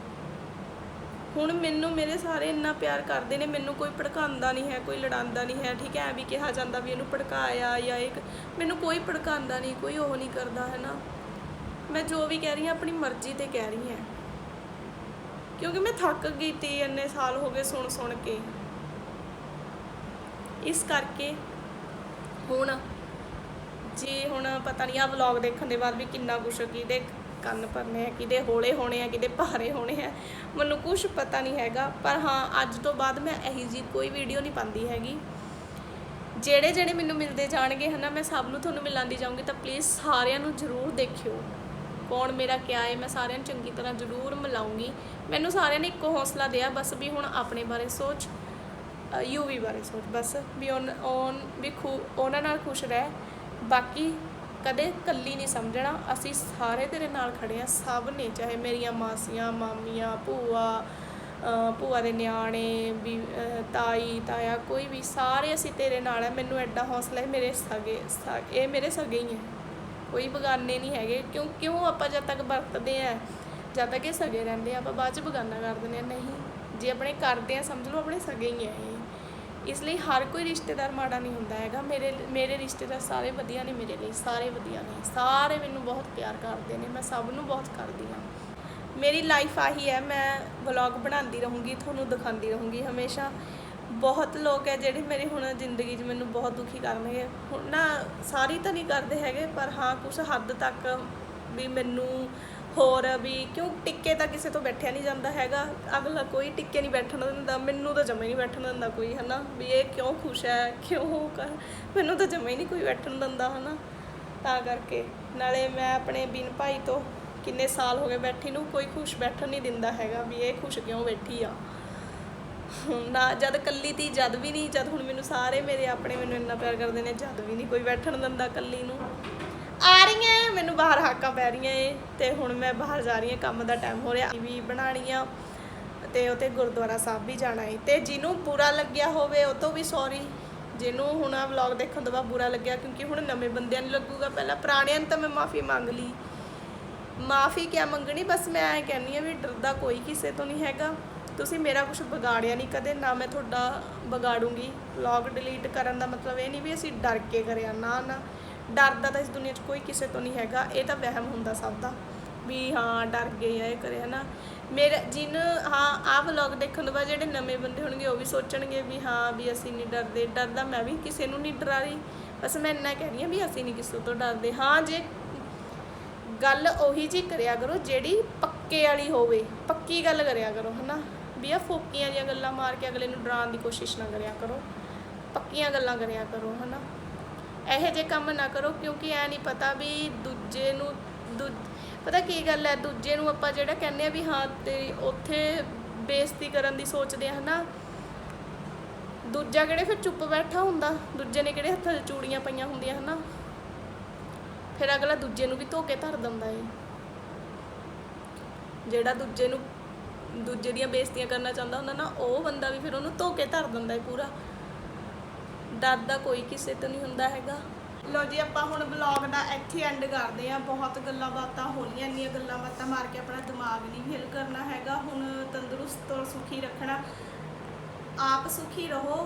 ਹੁਣ ਮੈਨੂੰ ਮੇਰੇ ਸਾਰੇ ਇੰਨਾ ਪਿਆਰ ਕਰਦੇ ਨੇ, ਮੈਨੂੰ ਕੋਈ ਭੜਕਾਉਂਦਾ ਨਹੀਂ ਹੈ, ਕੋਈ ਲੜਾਉਂਦਾ ਨਹੀਂ ਹੈ, ਠੀਕ ਹੈ, ਐ ਵੀ ਕਿਹਾ ਜਾਂਦਾ ਵੀ ਇਹਨੂੰ ਭੜਕਾਇਆ ਜਾਂ ਇੱਕ, ਮੈਨੂੰ ਕੋਈ ਭੜਕਾਉਂਦਾ ਨਹੀਂ, ਕੋਈ ਉਹ ਨਹੀਂ ਕਰਦਾ, ਹੈ ਨਾ। ਮੈਂ ਜੋ ਵੀ ਕਹਿ ਰਹੀ ਹਾਂ, ਆਪਣੀ ਮਰਜ਼ੀ ਤੇ ਕਹਿ ਰਹੀ ਹਾਂ। ਕਿਉਂਕਿ ਮੈਂ ਥੱਕ ਗਈ ਤੀ ਇੰਨੇ ਸਾਲ ਹੋ ਗਏ ਸੁਣ ਸੁਣ ਕੇ। ਇਸ ਕਰਕੇ ਹੁਣ ਜੇ, ਹੁਣ ਪਤਾ ਨਹੀਂ ਆ ਵਲੌਗ ਦੇਖਣ ਦੇ ਬਾਅਦ ਵੀ ਕਿੰਨਾ ਕੁਛ ਕਿਹਦੇ ਕੰਨ ਭਰਨੇ ਆ, ਕਿਹਦੇ ਹੌਲੇ ਹੋਣੇ ਆ, ਕਿਹਦੇ ਭਾਰੇ ਹੋਣੇ ਆ। ਮੈਨੂੰ ਕੁਝ ਪਤਾ ਨਹੀਂ ਹੈਗਾ, ਪਰ ਹਾਂ, ਅੱਜ ਤੋਂ ਬਾਅਦ ਮੈਂ ਇਹੀ ਜੀ ਕੋਈ ਵੀਡੀਓ ਨਹੀਂ ਪਾਉਂਦੀ ਹੈਗੀ। ਜਿਹੜੇ ਜਿਹੜੇ ਮੈਨੂੰ ਮਿਲਦੇ ਜਾਣਗੇ ਹਨਾ, ਮੈਂ ਸਭ ਨੂੰ ਤੁਹਾਨੂੰ ਮਿਲਾਉਂਦੀ ਜਾਊਂਗੀ, ਤਾਂ ਪਲੀਜ਼ ਸਾਰਿਆਂ ਨੂੰ ਜ਼ਰੂਰ ਦੇਖਿਓ। ਕੌਣ ਮੇਰਾ ਕਿਆ ਹੈ ਮੈਂ ਸਾਰਿਆਂ ਨੂੰ ਚੰਗੀ ਤਰ੍ਹਾਂ ਜ਼ਰੂਰ ਮਿਲਾਉਂਗੀ। ਮੈਨੂੰ ਸਾਰਿਆਂ ਨੇ ਇੱਕੋ ਹੌਸਲਾ ਦਿਆ, ਬਸ ਵੀ ਹੁਣ ਆਪਣੇ ਬਾਰੇ ਸੋਚ ਯੂਵੀ ਬਾਰੇ ਸੋਚ, ਬਸ ਵੀ ਉਹਨ ਉਹਨ ਵੀ ਖੁ, ਉਹਨਾਂ ਨਾਲ ਖੁਸ਼ ਰਹਿ। ਬਾਕੀ ਕਦੇ ਕੱਲੀ ਨਹੀਂ ਸਮਝਣਾ। ਅਸੀਂ ਸਾਰੇ ਤੇਰੇ ਨਾਲ ਖੜੇ ਆ ਸਭ ਨੇ, ਚਾਹੇ ਮੇਰੀਆਂ ਮਾਸੀਆਂ, ਮਾਮੀਆਂ, ਭੂਆ ਭੂਆ ਦੇ ਨਿਆਣੇ, ਵੀ ਤਾਈ, ਤਾਇਆ, ਕੋਈ ਵੀ, ਸਾਰੇ ਅਸੀਂ ਤੇਰੇ ਨਾਲ ਹੈ। ਮੈਨੂੰ ਐਡਾ ਹੌਸਲਾ ਹੈ, ਮੇਰੇ ਸਗੇ, ਸ- ਇਹ ਮੇਰੇ ਸਗੇ ਹੀ ਹੈ। ਕੋਈ ਬਗਾਨੇ ਨਹੀਂ ਹੈਗੇ। ਕਿਉਂ ਕਿਉਂ ਆਪਾਂ ਜਦ ਤੱਕ ਵਰਤਦੇ ਆ ਜਦ ਤੱਕ ਇਹ ਸਗੇ ਰਹਿੰਦੇ ਆ, ਆਪਾਂ ਬਾਅਦ ਚ ਬਗਾਨਾ ਕਰ ਦਿੰਦੇ ਆ ਨਹੀਂ, ਜੇ ਆਪਣੇ ਕਰਦੇ ਆ ਸਮਝ ਲਓ ਆਪਣੇ ਸਗੇ ਹੀ ਆ ਇਹ। ਇਸ ਲਈ ਹਰ ਕੋਈ ਰਿਸ਼ਤੇਦਾਰ ਮਾੜਾ ਨਹੀਂ ਹੁੰਦਾ ਹੈਗਾ। ਮੇਰੇ ਮੇਰੇ ਰਿਸ਼ਤੇਦਾਰ ਸਾਰੇ ਵਧੀਆ ਨੇ ਮੇਰੇ ਲਈ, ਸਾਰੇ ਵਧੀਆ ਨੇ। ਸਾਰੇ ਮੈਨੂੰ ਬਹੁਤ ਪਿਆਰ ਕਰਦੇ ਨੇ, ਮੈਂ ਸਭ ਨੂੰ ਬਹੁਤ ਕਰਦੀ ਹਾਂ। ਮੇਰੀ ਲਾਈਫ ਆਹੀ ਹੈ, ਮੈਂ ਵਲੌਗ ਬਣਾਉਂਦੀ ਰਹੂੰਗੀ, ਤੁਹਾਨੂੰ ਦਿਖਾਉਂਦੀ ਰਹੂੰਗੀ। ਹਮੇਸ਼ਾ ਬਹੁਤ ਲੋਕ ਹੈ ਜਿਹੜੇ ਮੇਰੇ ਹੁਣ ਜ਼ਿੰਦਗੀ 'ਚ ਮੈਨੂੰ ਬਹੁਤ ਦੁਖੀ ਕਰਨਗੇ। ਹੁਣ ਨਾ, ਸਾਰੀ ਤਾਂ ਨਹੀਂ ਕਰਦੇ ਹੈਗੇ, ਪਰ ਹਾਂ ਕੁਝ ਹੱਦ ਤੱਕ ਵੀ ਮੈਨੂੰ ਹੋਰ ਵੀ ਕਿਉਂ ਟਿੱਕੇ ਤਾਂ ਕਿਸੇ ਤੋਂ ਬੈਠਿਆ ਨਹੀਂ ਜਾਂਦਾ ਹੈਗਾ। ਅਗਲਾ ਕੋਈ ਟਿੱਕੇ ਨਹੀਂ ਬੈਠਣ ਦਿੰਦਾ, ਮੈਨੂੰ ਤਾਂ ਜਮਾ ਨਹੀਂ ਬੈਠਣ ਦਿੰਦਾ ਕੋਈ, ਹਨਾ? ਵੀ ਇਹ ਕਿਉਂ ਖੁਸ਼ ਹੈ, ਕਿਉਂ ਉਹ ਕਰ, ਮੈਨੂੰ ਤਾਂ ਜਮਾ ਨਹੀਂ ਕੋਈ ਬੈਠਣ ਦਿੰਦਾ, ਹਨਾ? ਤਾਂ ਕਰਕੇ, ਨਾਲੇ ਮੈਂ ਆਪਣੇ ਬਿਨ ਭਾਈ ਤੋਂ ਕਿੰਨੇ ਸਾਲ ਹੋ ਗਏ ਬੈਠੀ ਨੂੰ, ਕੋਈ ਖੁਸ਼ ਬੈਠਣ ਨਹੀਂ ਦਿੰਦਾ ਹੈਗਾ ਵੀ ਇਹ ਖੁਸ਼ ਕਿਉਂ ਬੈਠੀ ਆ। ਨਾ, ਜਦ ਕੱਲੀ ਤੀ ਜਦ ਵੀ ਨਹੀਂ, ਜਦ ਹੁਣ ਮੈਨੂੰ ਸਾਰੇ ਮੇਰੇ ਆਪਣੇ ਮੈਨੂੰ ਇੰਨਾ ਪਿਆਰ ਕਰਦੇ ਨੇ, ਜਦ ਵੀ ਨਹੀਂ ਕੋਈ ਬੈਠਣ ਦਿੰਦਾ ਕੱਲੀ ਨੂੰ। ਆ ਰਹੀਆਂ ਮੈਨੂੰ ਬਾਹਰ ਹਾਕਾਂ ਪੈ ਰਹੀਆਂ ਏ ਤੇ ਹੁਣ ਮੈਂ ਬਾਹਰ ਜਾ ਰਹੀ ਹਾਂ, ਕੰਮ ਦਾ ਟਾਈਮ ਹੋ ਰਿਹਾ ਵੀ ਬਣਾਉਣੀ ਆ ਤੇ ਉਤੇ ਗੁਰਦੁਆਰਾ ਸਾਹਿਬ ਵੀ ਜਾਣਾ ਏ। ਤੇ ਜਿਹਨੂੰ ਬੁਰਾ ਲੱਗਿਆ ਹੋਵੇ, ਉਹ ਤੋਂ ਵੀ ਸੌਰੀ ਜਿਹਨੂੰ ਹੁਣ ਆ ਵਲੌਗ ਦੇਖਣ ਤੋਂ ਬਾਅਦ ਬੁਰਾ ਲੱਗਿਆ, ਕਿਉਂਕਿ ਹੁਣ ਨਵੇਂ ਬੰਦਿਆਂ ਨੂੰ ਲੱਗੂਗਾ, ਪਹਿਲਾਂ ਪੁਰਾਣਿਆਂ ਨੂੰ ਤਾਂ ਮੈਂ ਮਾਫੀ ਮੰਗ ਲਈ। ਮਾਫੀ ਕਿਆ ਮੰਗਣੀ, ਬਸ ਮੈਂ ਐ ਕਹਿੰਨੀ ਆ ਵੀ ਡਰਦਾ ਕੋਈ ਕਿਸੇ ਤੋਂ ਨਹੀਂ ਹੈਗਾ। ਤੁਸੀਂ ਮੇਰਾ ਕੁਝ ਵਿਗਾੜਿਆ ਨਹੀਂ ਕਦੇ, ਨਾ ਮੈਂ ਤੁਹਾਡਾ ਵਿਗਾੜੂੰਗੀ। ਵਲੌਗ ਡਿਲੀਟ ਕਰਨ ਦਾ ਮਤਲਬ ਇਹ ਨਹੀਂ ਵੀ ਅਸੀਂ ਡਰ ਕੇ ਕਰਿਆ, ਨਾ ਨਾ। ਡਰਦਾ ਤਾਂ ਇਸ ਦੁਨੀਆ 'ਚ ਕੋਈ ਕਿਸੇ ਤੋਂ ਨਹੀਂ ਹੈਗਾ, ਇਹ ਤਾਂ ਵਹਿਮ ਹੁੰਦਾ ਸਭ ਦਾ, ਵੀ ਹਾਂ ਡਰ ਗਏ ਆ, ਇਹ ਕਰਿਆ ਨਾ ਮੇਰੇ, ਜਿਨ, ਹਾਂ, ਆਹ ਵਲੌਗ ਦੇਖਣ ਤੋਂ ਬਾਅਦ ਜਿਹੜੇ ਨਵੇਂ ਬੰਦੇ ਹੋਣਗੇ, ਉਹ ਵੀ ਸੋਚਣਗੇ ਵੀ ਹਾਂ, ਵੀ ਅਸੀਂ ਨਹੀਂ ਡਰਦੇ ਡਰਦਾ ਮੈਂ ਵੀ ਕਿਸੇ ਨੂੰ ਨਹੀਂ ਡਰਾ ਰਹੀ। ਬਸ ਮੈਂ ਇੰਨਾ ਕਹਿ ਰਹੀ ਹਾਂ ਵੀ ਅਸੀਂ ਨਹੀਂ ਕਿਸੇ ਤੋਂ ਡਰਦੇ। ਹਾਂ, ਜੇ ਗੱਲ ਉਹੀ ਜੀ ਕਰਿਆ ਕਰੋ, ਜਿਹੜੀ ਪੱਕੇ ਵਾਲੀ ਹੋਵੇ, ਪੱਕੀ ਗੱਲ ਕਰਿਆ ਕਰੋ, ਹਨਾ। ਵੀ ਆ ਫੋਕੀਆਂ ਜਿਹੀਆਂ ਗੱਲਾਂ ਮਾਰ ਕੇ ਅਗਲੇ ਨੂੰ ਡਰਾਉਣ ਦੀ ਕੋਸ਼ਿਸ਼ ਨਾ ਕਰਿਆ ਕਰੋ। ਪੱਕੀਆਂ ਗੱਲਾਂ ਕਰਿਆ ਕਰੋ, ਹਨਾ। ਇਹੋ ਜਿਹੇ ਕੰਮ ਨਾ ਕਰੋ, ਕਿਉਂਕਿ ਐ ਨਹੀਂ ਪਤਾ ਵੀ ਦੂਜੇ ਨੂੰ ਦੂ, ਪਤਾ ਕੀ ਗੱਲ ਹੈ, ਦੂਜੇ ਨੂੰ ਆਪਾਂ ਜਿਹੜਾ ਕਹਿੰਦੇ ਆ ਵੀ ਹਾਂ ਤੇ ਉੱਥੇ ਬੇਇੱਜ਼ਤੀ ਕਰਨ ਦੀ ਸੋਚਦੇ ਆ, ਹਨਾ? ਦੂਜਾ ਕਿਹੜੇ ਫਿਰ ਚੁੱਪ ਬੈਠਾ ਹੁੰਦਾ? ਦੂਜੇ ਨੇ ਕਿਹੜੇ ਹੱਥਾਂ 'ਚ ਚੂੜੀਆਂ ਪਈਆਂ ਹੁੰਦੀਆਂ, ਹਨਾ? ਫਿਰ ਅਗਲਾ ਦੂਜੇ ਨੂੰ ਵੀ ਧੋ ਕੇ ਧਰ ਦਿੰਦਾ ਏ। ਜਿਹੜਾ ਦੂਜੇ ਨੂੰ, ਦੂਜੇ ਦੀਆਂ ਬੇਇੱਜ਼ਤੀਆਂ ਕਰਨਾ ਚਾਹੁੰਦਾ ਹੁੰਦਾ ਨਾ, ਉਹ ਬੰਦਾ ਵੀ ਫਿਰ ਉਹਨੂੰ ਧੋ ਕੇ ਧਰ ਦਿੰਦਾ ਏ ਪੂਰਾ। ਡਰਦਾ ਕੋਈ ਕਿਸੇ ਤੋਂ ਨਹੀਂ ਹੁੰਦਾ ਹੈਗਾ। ਲੋ ਜੀ, ਆਪਾਂ ਹੁਣ ਵਲੌਗ ਦਾ ਇੱਥੇ ਐਂਡ ਕਰਦੇ ਆ ਬਹੁਤ ਗੱਲਾਂ ਬਾਤਾਂ ਹੋਣੀਆਂ ਇੰਨੀਆਂ ਗੱਲਾਂ ਬਾਤਾਂ ਮਾਰ ਕੇ ਆਪਣਾ ਦਿਮਾਗ ਨਹੀਂ ਹਿਲ ਕਰਨਾ ਹੈਗਾ। ਹੁਣ ਤੰਦਰੁਸਤ ਔਰ ਸੁਖੀ ਰੱਖਣਾ। ਆਪ ਸੁਖੀ ਰਹੋ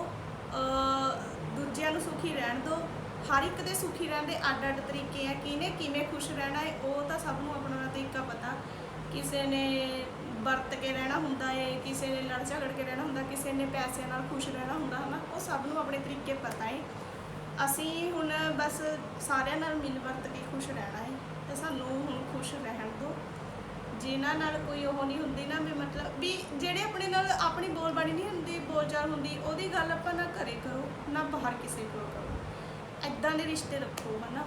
ਦੂਜਿਆਂ ਨੂੰ ਸੁਖੀ ਰਹਿਣ ਦਿਓ। ਹਰ ਇੱਕ ਦੇ ਸੁਖੀ ਰਹਿਣ ਦੇ ਅੱਡ ਅੱਡ ਤਰੀਕੇ ਆ। ਕਿਹਨੇ ਕਿਵੇਂ ਖੁਸ਼ ਰਹਿਣਾ ਹੈ ਉਹ ਤਾਂ ਸਭ ਨੂੰ ਆਪਣਾ ਆਪਣਾ ਤਰੀਕਾ ਪਤਾ। ਕਿਸੇ ਨੇ ਵਰਤ ਕੇ ਰਹਿਣਾ ਹੁੰਦਾ ਏ, ਕਿਸੇ ਨੇ ਲੜ ਝਗੜ ਕੇ ਰਹਿਣਾ ਹੁੰਦਾ, ਕਿਸੇ ਨੇ ਪੈਸਿਆਂ ਨਾਲ ਖੁਸ਼ ਰਹਿਣਾ ਹੁੰਦਾ, ਹਨਾ? ਉਹ ਸਭ ਨੂੰ ਆਪਣੇ ਤਰੀਕੇ ਪਤਾ ਏ। ਅਸੀਂ ਹੁਣ ਬਸ ਸਾਰਿਆਂ ਨਾਲ ਮਿਲ ਵਰਤ ਕੇ ਖੁਸ਼ ਰਹਿਣਾ ਏ। ਤੇ ਸਾਨੂੰ ਹੁਣ ਖੁਸ਼ ਰਹਿਣ ਦਿਓ ਜਿਨ੍ਹਾਂ ਨਾਲ ਕੋਈ ਉਹ ਨਹੀਂ ਹੁੰਦੀ ਨਾ ਵੀ ਮਤਲਬ ਵੀ ਜਿਹੜੇ ਆਪਣੇ ਨਾਲ ਆਪਣੀ ਬੋਲਬਾਣੀ ਨਹੀਂ ਹੁੰਦੀ, ਬੋਲਚਾਲ ਹੁੰਦੀ, ਉਹਦੀ ਗੱਲ ਆਪਾਂ ਨਾ ਘਰੇ ਕਰੋ, ਨਾ ਬਾਹਰ ਕਿਸੇ ਕੋਲ ਕਰੋ। ਐਦਾਂ ਦੇ ਰਿਸ਼ਤੇ ਰੱਖੋ, ਹਨਾ।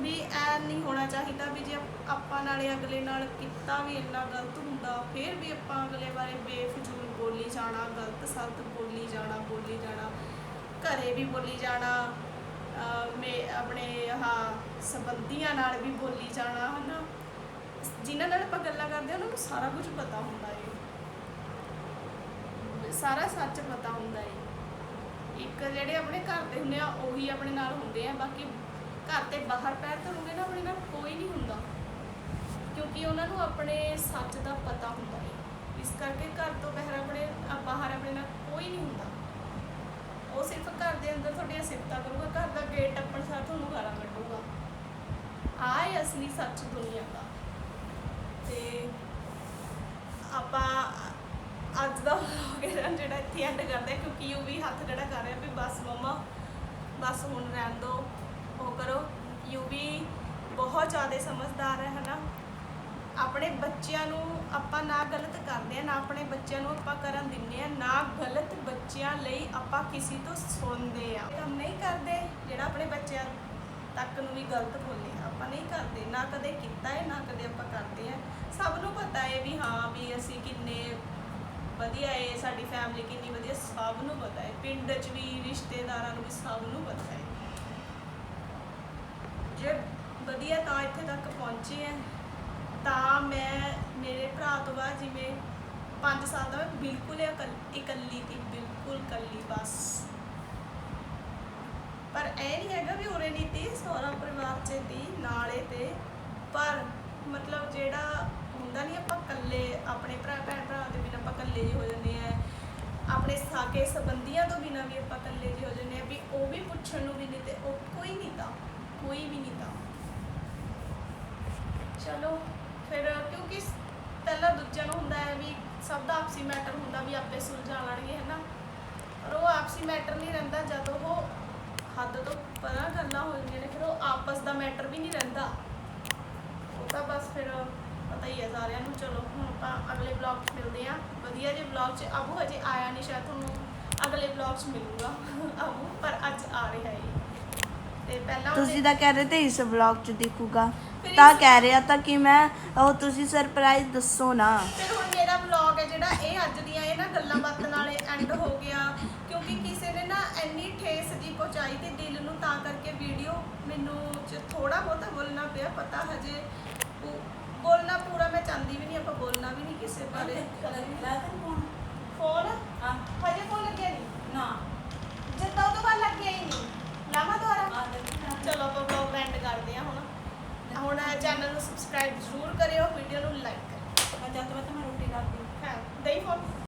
ਵੀ ਐ ਨਹੀਂ ਹੋਣਾ ਚਾਹੀਦਾ ਵੀ ਜੇ ਆਪਾਂ ਨਾਲੇ ਅਗਲੇ ਨਾਲ ਕੀਤਾ ਵੀ ਇੰਨਾ ਗਲਤ ਹੁੰਦਾ, ਫਿਰ ਵੀ ਆਪਾਂ ਅਗਲੇ ਬਾਰੇ ਬੇਫਜ਼ੂਲ ਬੋਲੀ ਜਾਣਾ, ਗਲਤ ਸਲਤ ਬੋਲੀ ਜਾਣਾ ਬੋਲੀ ਜਾਣਾ, ਘਰੇ ਵੀ ਬੋਲੀ ਜਾਣਾ ਮੇ ਆਪਣੇ ਆਹ ਸੰਬੰਧੀਆਂ ਨਾਲ ਵੀ ਬੋਲੀ ਜਾਣਾ, ਹਨਾ? ਜਿਨ੍ਹਾਂ ਨਾਲ ਆਪਾਂ ਗੱਲਾਂ ਕਰਦੇ ਹਾਂ, ਉਹਨਾਂ ਨੂੰ ਸਾਰਾ ਕੁਝ ਪਤਾ ਹੁੰਦਾ ਏ। ਸਾਰਾ ਸੱਚ ਪਤਾ ਹੁੰਦਾ ਏ। ਇੱਕ ਜਿਹੜੇ ਆਪਣੇ ਘਰ ਦੇ ਹੁੰਦੇ ਆ, ਉਹੀ ਆਪਣੇ ਨਾਲ ਹੁੰਦੇ ਆ। ਬਾਕੀ ਘਰ ਤੇ ਬਾਹਰ ਪੈਰ ਧਰੋਗੇ ਨਾ, ਆਪਣੇ ਨਾਲ ਕੋਈ ਨਹੀਂ ਹੁੰਦਾ। ਕਿਉਂਕਿ ਉਹਨਾਂ ਨੂੰ ਆਪਣੇ ਸੱਚ ਦਾ ਪਤਾ ਹੁੰਦਾ ਹੈ ਇਸ ਕਰਕੇ ਘਰ ਤੋਂ ਬਾਹਰ ਆਪਣੇ ਬਾਹਰ ਆਪਣੇ ਨਾਲ ਕੋਈ ਨਹੀਂ ਹੁੰਦਾ। ਉਹ ਸਿਰਫ ਘਰ ਦੇ ਅੰਦਰ ਤੁਹਾਡੀਆਂ ਸਿਫਤਾਂ ਕਰੂਗਾ, ਘਰ ਦਾ ਗੇਟ ਟੱਪਣ ਸਾਰ ਤੁਹਾਨੂੰ ਗਾਲਾਂ ਕੱਢੂਗਾ। ਆਹ ਅਸਲੀ ਸੱਚ ਦੁਨੀਆ ਦਾ। ਤੇ ਆਪਾਂ ਅੱਜ ਦਾ ਵਲੌਗ ਜਿਹੜਾ ਇੱਥੇ ਐਂਡ ਕਰਦੇ ਕਿਉਂਕਿ ਯੂ ਵੀ ਹੱਥ ਜਿਹੜਾ ਕਰ ਰਿਹਾ ਵੀ ਬਸ ਮਮਾ, ਬਸ ਹੁਣ ਰਹਿਣ ਦੋ ਉਹ ਕਰੋ। ਯੂ ਵੀ ਬਹੁਤ ਜ਼ਿਆਦਾ ਸਮਝਦਾਰ ਹੈ, ਹਨਾ? ਆਪਣੇ ਬੱਚਿਆਂ ਨੂੰ ਆਪਾਂ ਨਾ ਗਲਤ ਕਰਦੇ ਆ ਨਾ ਆਪਣੇ ਬੱਚਿਆਂ ਨੂੰ ਆਪਾਂ ਕਰਨ ਦਿੰਦੇ ਆ ਨਾ ਗਲਤ ਬੱਚਿਆਂ ਲਈ ਆਪਾਂ ਕਿਸੇ ਤੋਂ ਸੁਣਦੇ ਆ ਕੰਮ ਨਹੀਂ ਕਰਦੇ ਜਿਹੜਾ ਆਪਣੇ ਬੱਚਿਆਂ ਤੱਕ ਨੂੰ ਵੀ ਗਲਤ ਬੋਲੇ। ਆਪਾਂ ਨਹੀਂ ਕਰਦੇ, ਨਾ ਕਦੇ ਕੀਤਾ ਹੈ, ਨਾ ਕਦੇ ਆਪਾਂ ਕਰਦੇ ਆ ਸਭ ਨੂੰ ਪਤਾ ਹੈ ਵੀ ਹਾਂ ਵੀ ਅਸੀਂ ਕਿੰਨੇ ਵਧੀਆ ਹੈ, ਸਾਡੀ ਫੈਮਿਲੀ ਕਿੰਨੀ ਵਧੀਆ, ਸਭ ਨੂੰ ਪਤਾ ਹੈ। ਪਿੰਡ 'ਚ ਵੀ, ਰਿਸ਼ਤੇਦਾਰਾਂ ਨੂੰ ਵੀ ਸਭ ਨੂੰ ਪਤਾ ਹੈ। ਜੇ ਵਧੀਆ ਤਾਂ ਇੱਥੇ ਤੱਕ ਪਹੁੰਚੇ ਆ ਤਾਂ ਮੈਂ ਮੇਰੇ ਭਰਾ ਤੋਂ ਬਾਅਦ ਜਿਵੇਂ 5 ਸਾਲ ਦਾ ਮੈਂ ਬਿਲਕੁਲ ਇਕੱਲ- ਇਕੱਲੀ ਸੀ, ਬਿਲਕੁਲ ਇਕੱਲੀ ਬਸ। ਪਰ ਇਹ ਨਹੀਂ ਹੈਗਾ ਵੀ ਉਰੇ ਨਹੀਂ ਤੀ ਸਹੁਰਾ ਪਰਿਵਾਰ 'ਚ ਤੀ ਨਾਲੇ ਤੇ ਪਰ ਮਤਲਬ ਜਿਹੜਾ ਹੁੰਦਾ ਨਹੀਂ ਆਪਾਂ ਇਕੱਲੇ, ਆਪਣੇ ਭਰਾ, ਭੈਣ ਭਰਾ ਦੇ ਬਿਨਾਂ ਆਪਾਂ ਇਕੱਲੇ ਜਿਹੇ ਹੋ ਜਾਂਦੇ ਆ। ਆਪਣੇ ਸਾਕੇ ਸੰਬੰਧੀਆਂ ਤੋਂ ਬਿਨਾਂ ਵੀ ਆਪਾਂ ਇਕੱਲੇ ਜਿਹੇ ਹੋ ਜਾਂਦੇ ਆ, ਵੀ ਉਹ ਵੀ ਪੁੱਛਣ ਨੂੰ ਵੀ ਨਹੀਂ ਤੇ ਉਹ ਕੋਈ ਨਹੀਂ ਤਾਂ, ਕੋਈ ਵੀ ਨਹੀਂ ਤਾਂ। ਚਲੋ। ਫਿਰ ਕਿਉਂਕਿ ਪਹਿਲਾਂ ਦੂਜਿਆਂ ਨੂੰ ਹੁੰਦਾ ਹੈ ਵੀ ਸਭ ਦਾ ਆਪਸੀ ਮੈਟਰ ਹੁੰਦਾ ਵੀ ਆਪੇ ਸੁਲਝਾ ਲੈਣਗੇ ਹੈ ਨਾ ਪਰ ਉਹ ਆਪਸੀ ਮੈਟਰ ਨਹੀਂ ਰਹਿੰਦਾ ਜਦ ਉਹ ਹੱਦ ਤੋਂ ਪਰਾਂ ਗੱਲਾਂ ਹੋ ਜਾਂਦੀਆਂ ਨੇ ਫਿਰ ਉਹ ਆਪਸ ਦਾ ਮੈਟਰ ਵੀ ਨਹੀਂ ਰਹਿੰਦਾ। ਉਹ ਤਾਂ ਬਸ ਫਿਰ ਪਤਾ ਹੀ ਹੈ ਸਾਰਿਆਂ ਨੂੰ ਚਲੋ ਹੁਣ ਆਪਾਂ ਅਗਲੇ ਵਲੌਗ 'ਚ ਮਿਲਦੇ ਆ ਵਧੀਆ ਜਿਹੇ ਵਲੌਗ 'ਚ ਅਬੂ ਹਜੇ ਆਇਆ ਨਹੀਂ ਸ਼ਾਇਦ ਤੁਹਾਨੂੰ ਅਗਲੇ ਵਲੌਗ 'ਚ ਮਿਲੂਗਾ ਅਬੂ ਪਰ ਅੱਜ ਆ ਰਿਹਾ ਹੈ ਤੇ ਪਹਿਲਾਂ ਤੁਸੀਂ ਤਾਂ ਕਹਿ ਰਹੇ ਤੇ ਇਸ ਵਲੌਗ ਚ ਦਿਖੂਗਾ। ਤਾਂ ਕਹਿ ਰਿਹਾ ਤਾਂ ਕਿ ਮੈਂ ਉਹ ਤੁਸੀਂ ਸਰਪ੍ਰਾਈਜ਼ ਦੱਸੋ ਨਾ। ਫਿਰ ਹੁਣ ਮੇਰਾ ਵਲੌਗ ਹੈ ਜਿਹੜਾ ਇਹ ਅੱਜ ਦੀਆਂ ਇਹ ਨਾ ਗੱਲਾਂ ਬਾਤਾਂ ਨਾਲ ਐਂਡ ਹੋ ਗਿਆ। ਕਿਉਂਕਿ ਕਿਸੇ ਨੇ ਨਾ ਇੰਨੀ ਠੇਸ ਜੀ ਪਹੁੰਚਾਈ ਤੇ ਦਿਲ ਨੂੰ ਤਾਂ ਕਰਕੇ ਵੀਡੀਓ ਮੈਨੂੰ ਚ ਥੋੜਾ ਬਹੁਤਾ ਬੋਲਣਾ ਪਿਆ ਪਤਾ ਹਜੇ। ਬੋਲਣਾ ਪੂਰਾ ਮੈਂ ਚਾਹੁੰਦੀ ਵੀ ਨਹੀਂ ਆਪਾਂ ਬੋਲਣਾ ਵੀ ਨਹੀਂ ਕਿਸੇ ਬਾਰੇ। ਫੋਨ? ਹਾਂ। ਹਜੇ ਫੋਨ ਲੱਗਿਆ ਨਹੀਂ? ਨਾ। ਜਿੱਦਾਂ ਉਹ ਤੋਂ ਬਾਅਦ ਲੱਗਿਆ ਹੀ ਨਹੀਂ। ਲਾਵਾ ਦੁਆਰਾ ਆ ਚਲੋ ਆਪਾਂ ਵਲੌਗ ਐਂਡ ਕਰਦੇ ਹਾਂ ਹੁਣ। ਹੁਣ ਚੈਨਲ ਨੂੰ ਸਬਸਕ੍ਰਾਈਬ ਜ਼ਰੂਰ ਕਰਿਓ ਵੀਡੀਓ ਨੂੰ ਲਾਈਕ ਕਰਿਓ। ਮੈਂ ਜਦ ਤੱਕ ਮੈਂ ਰੋਟੀ ਕਰਦੀ ਹਾਂ। ਦਈ ਫੋਨ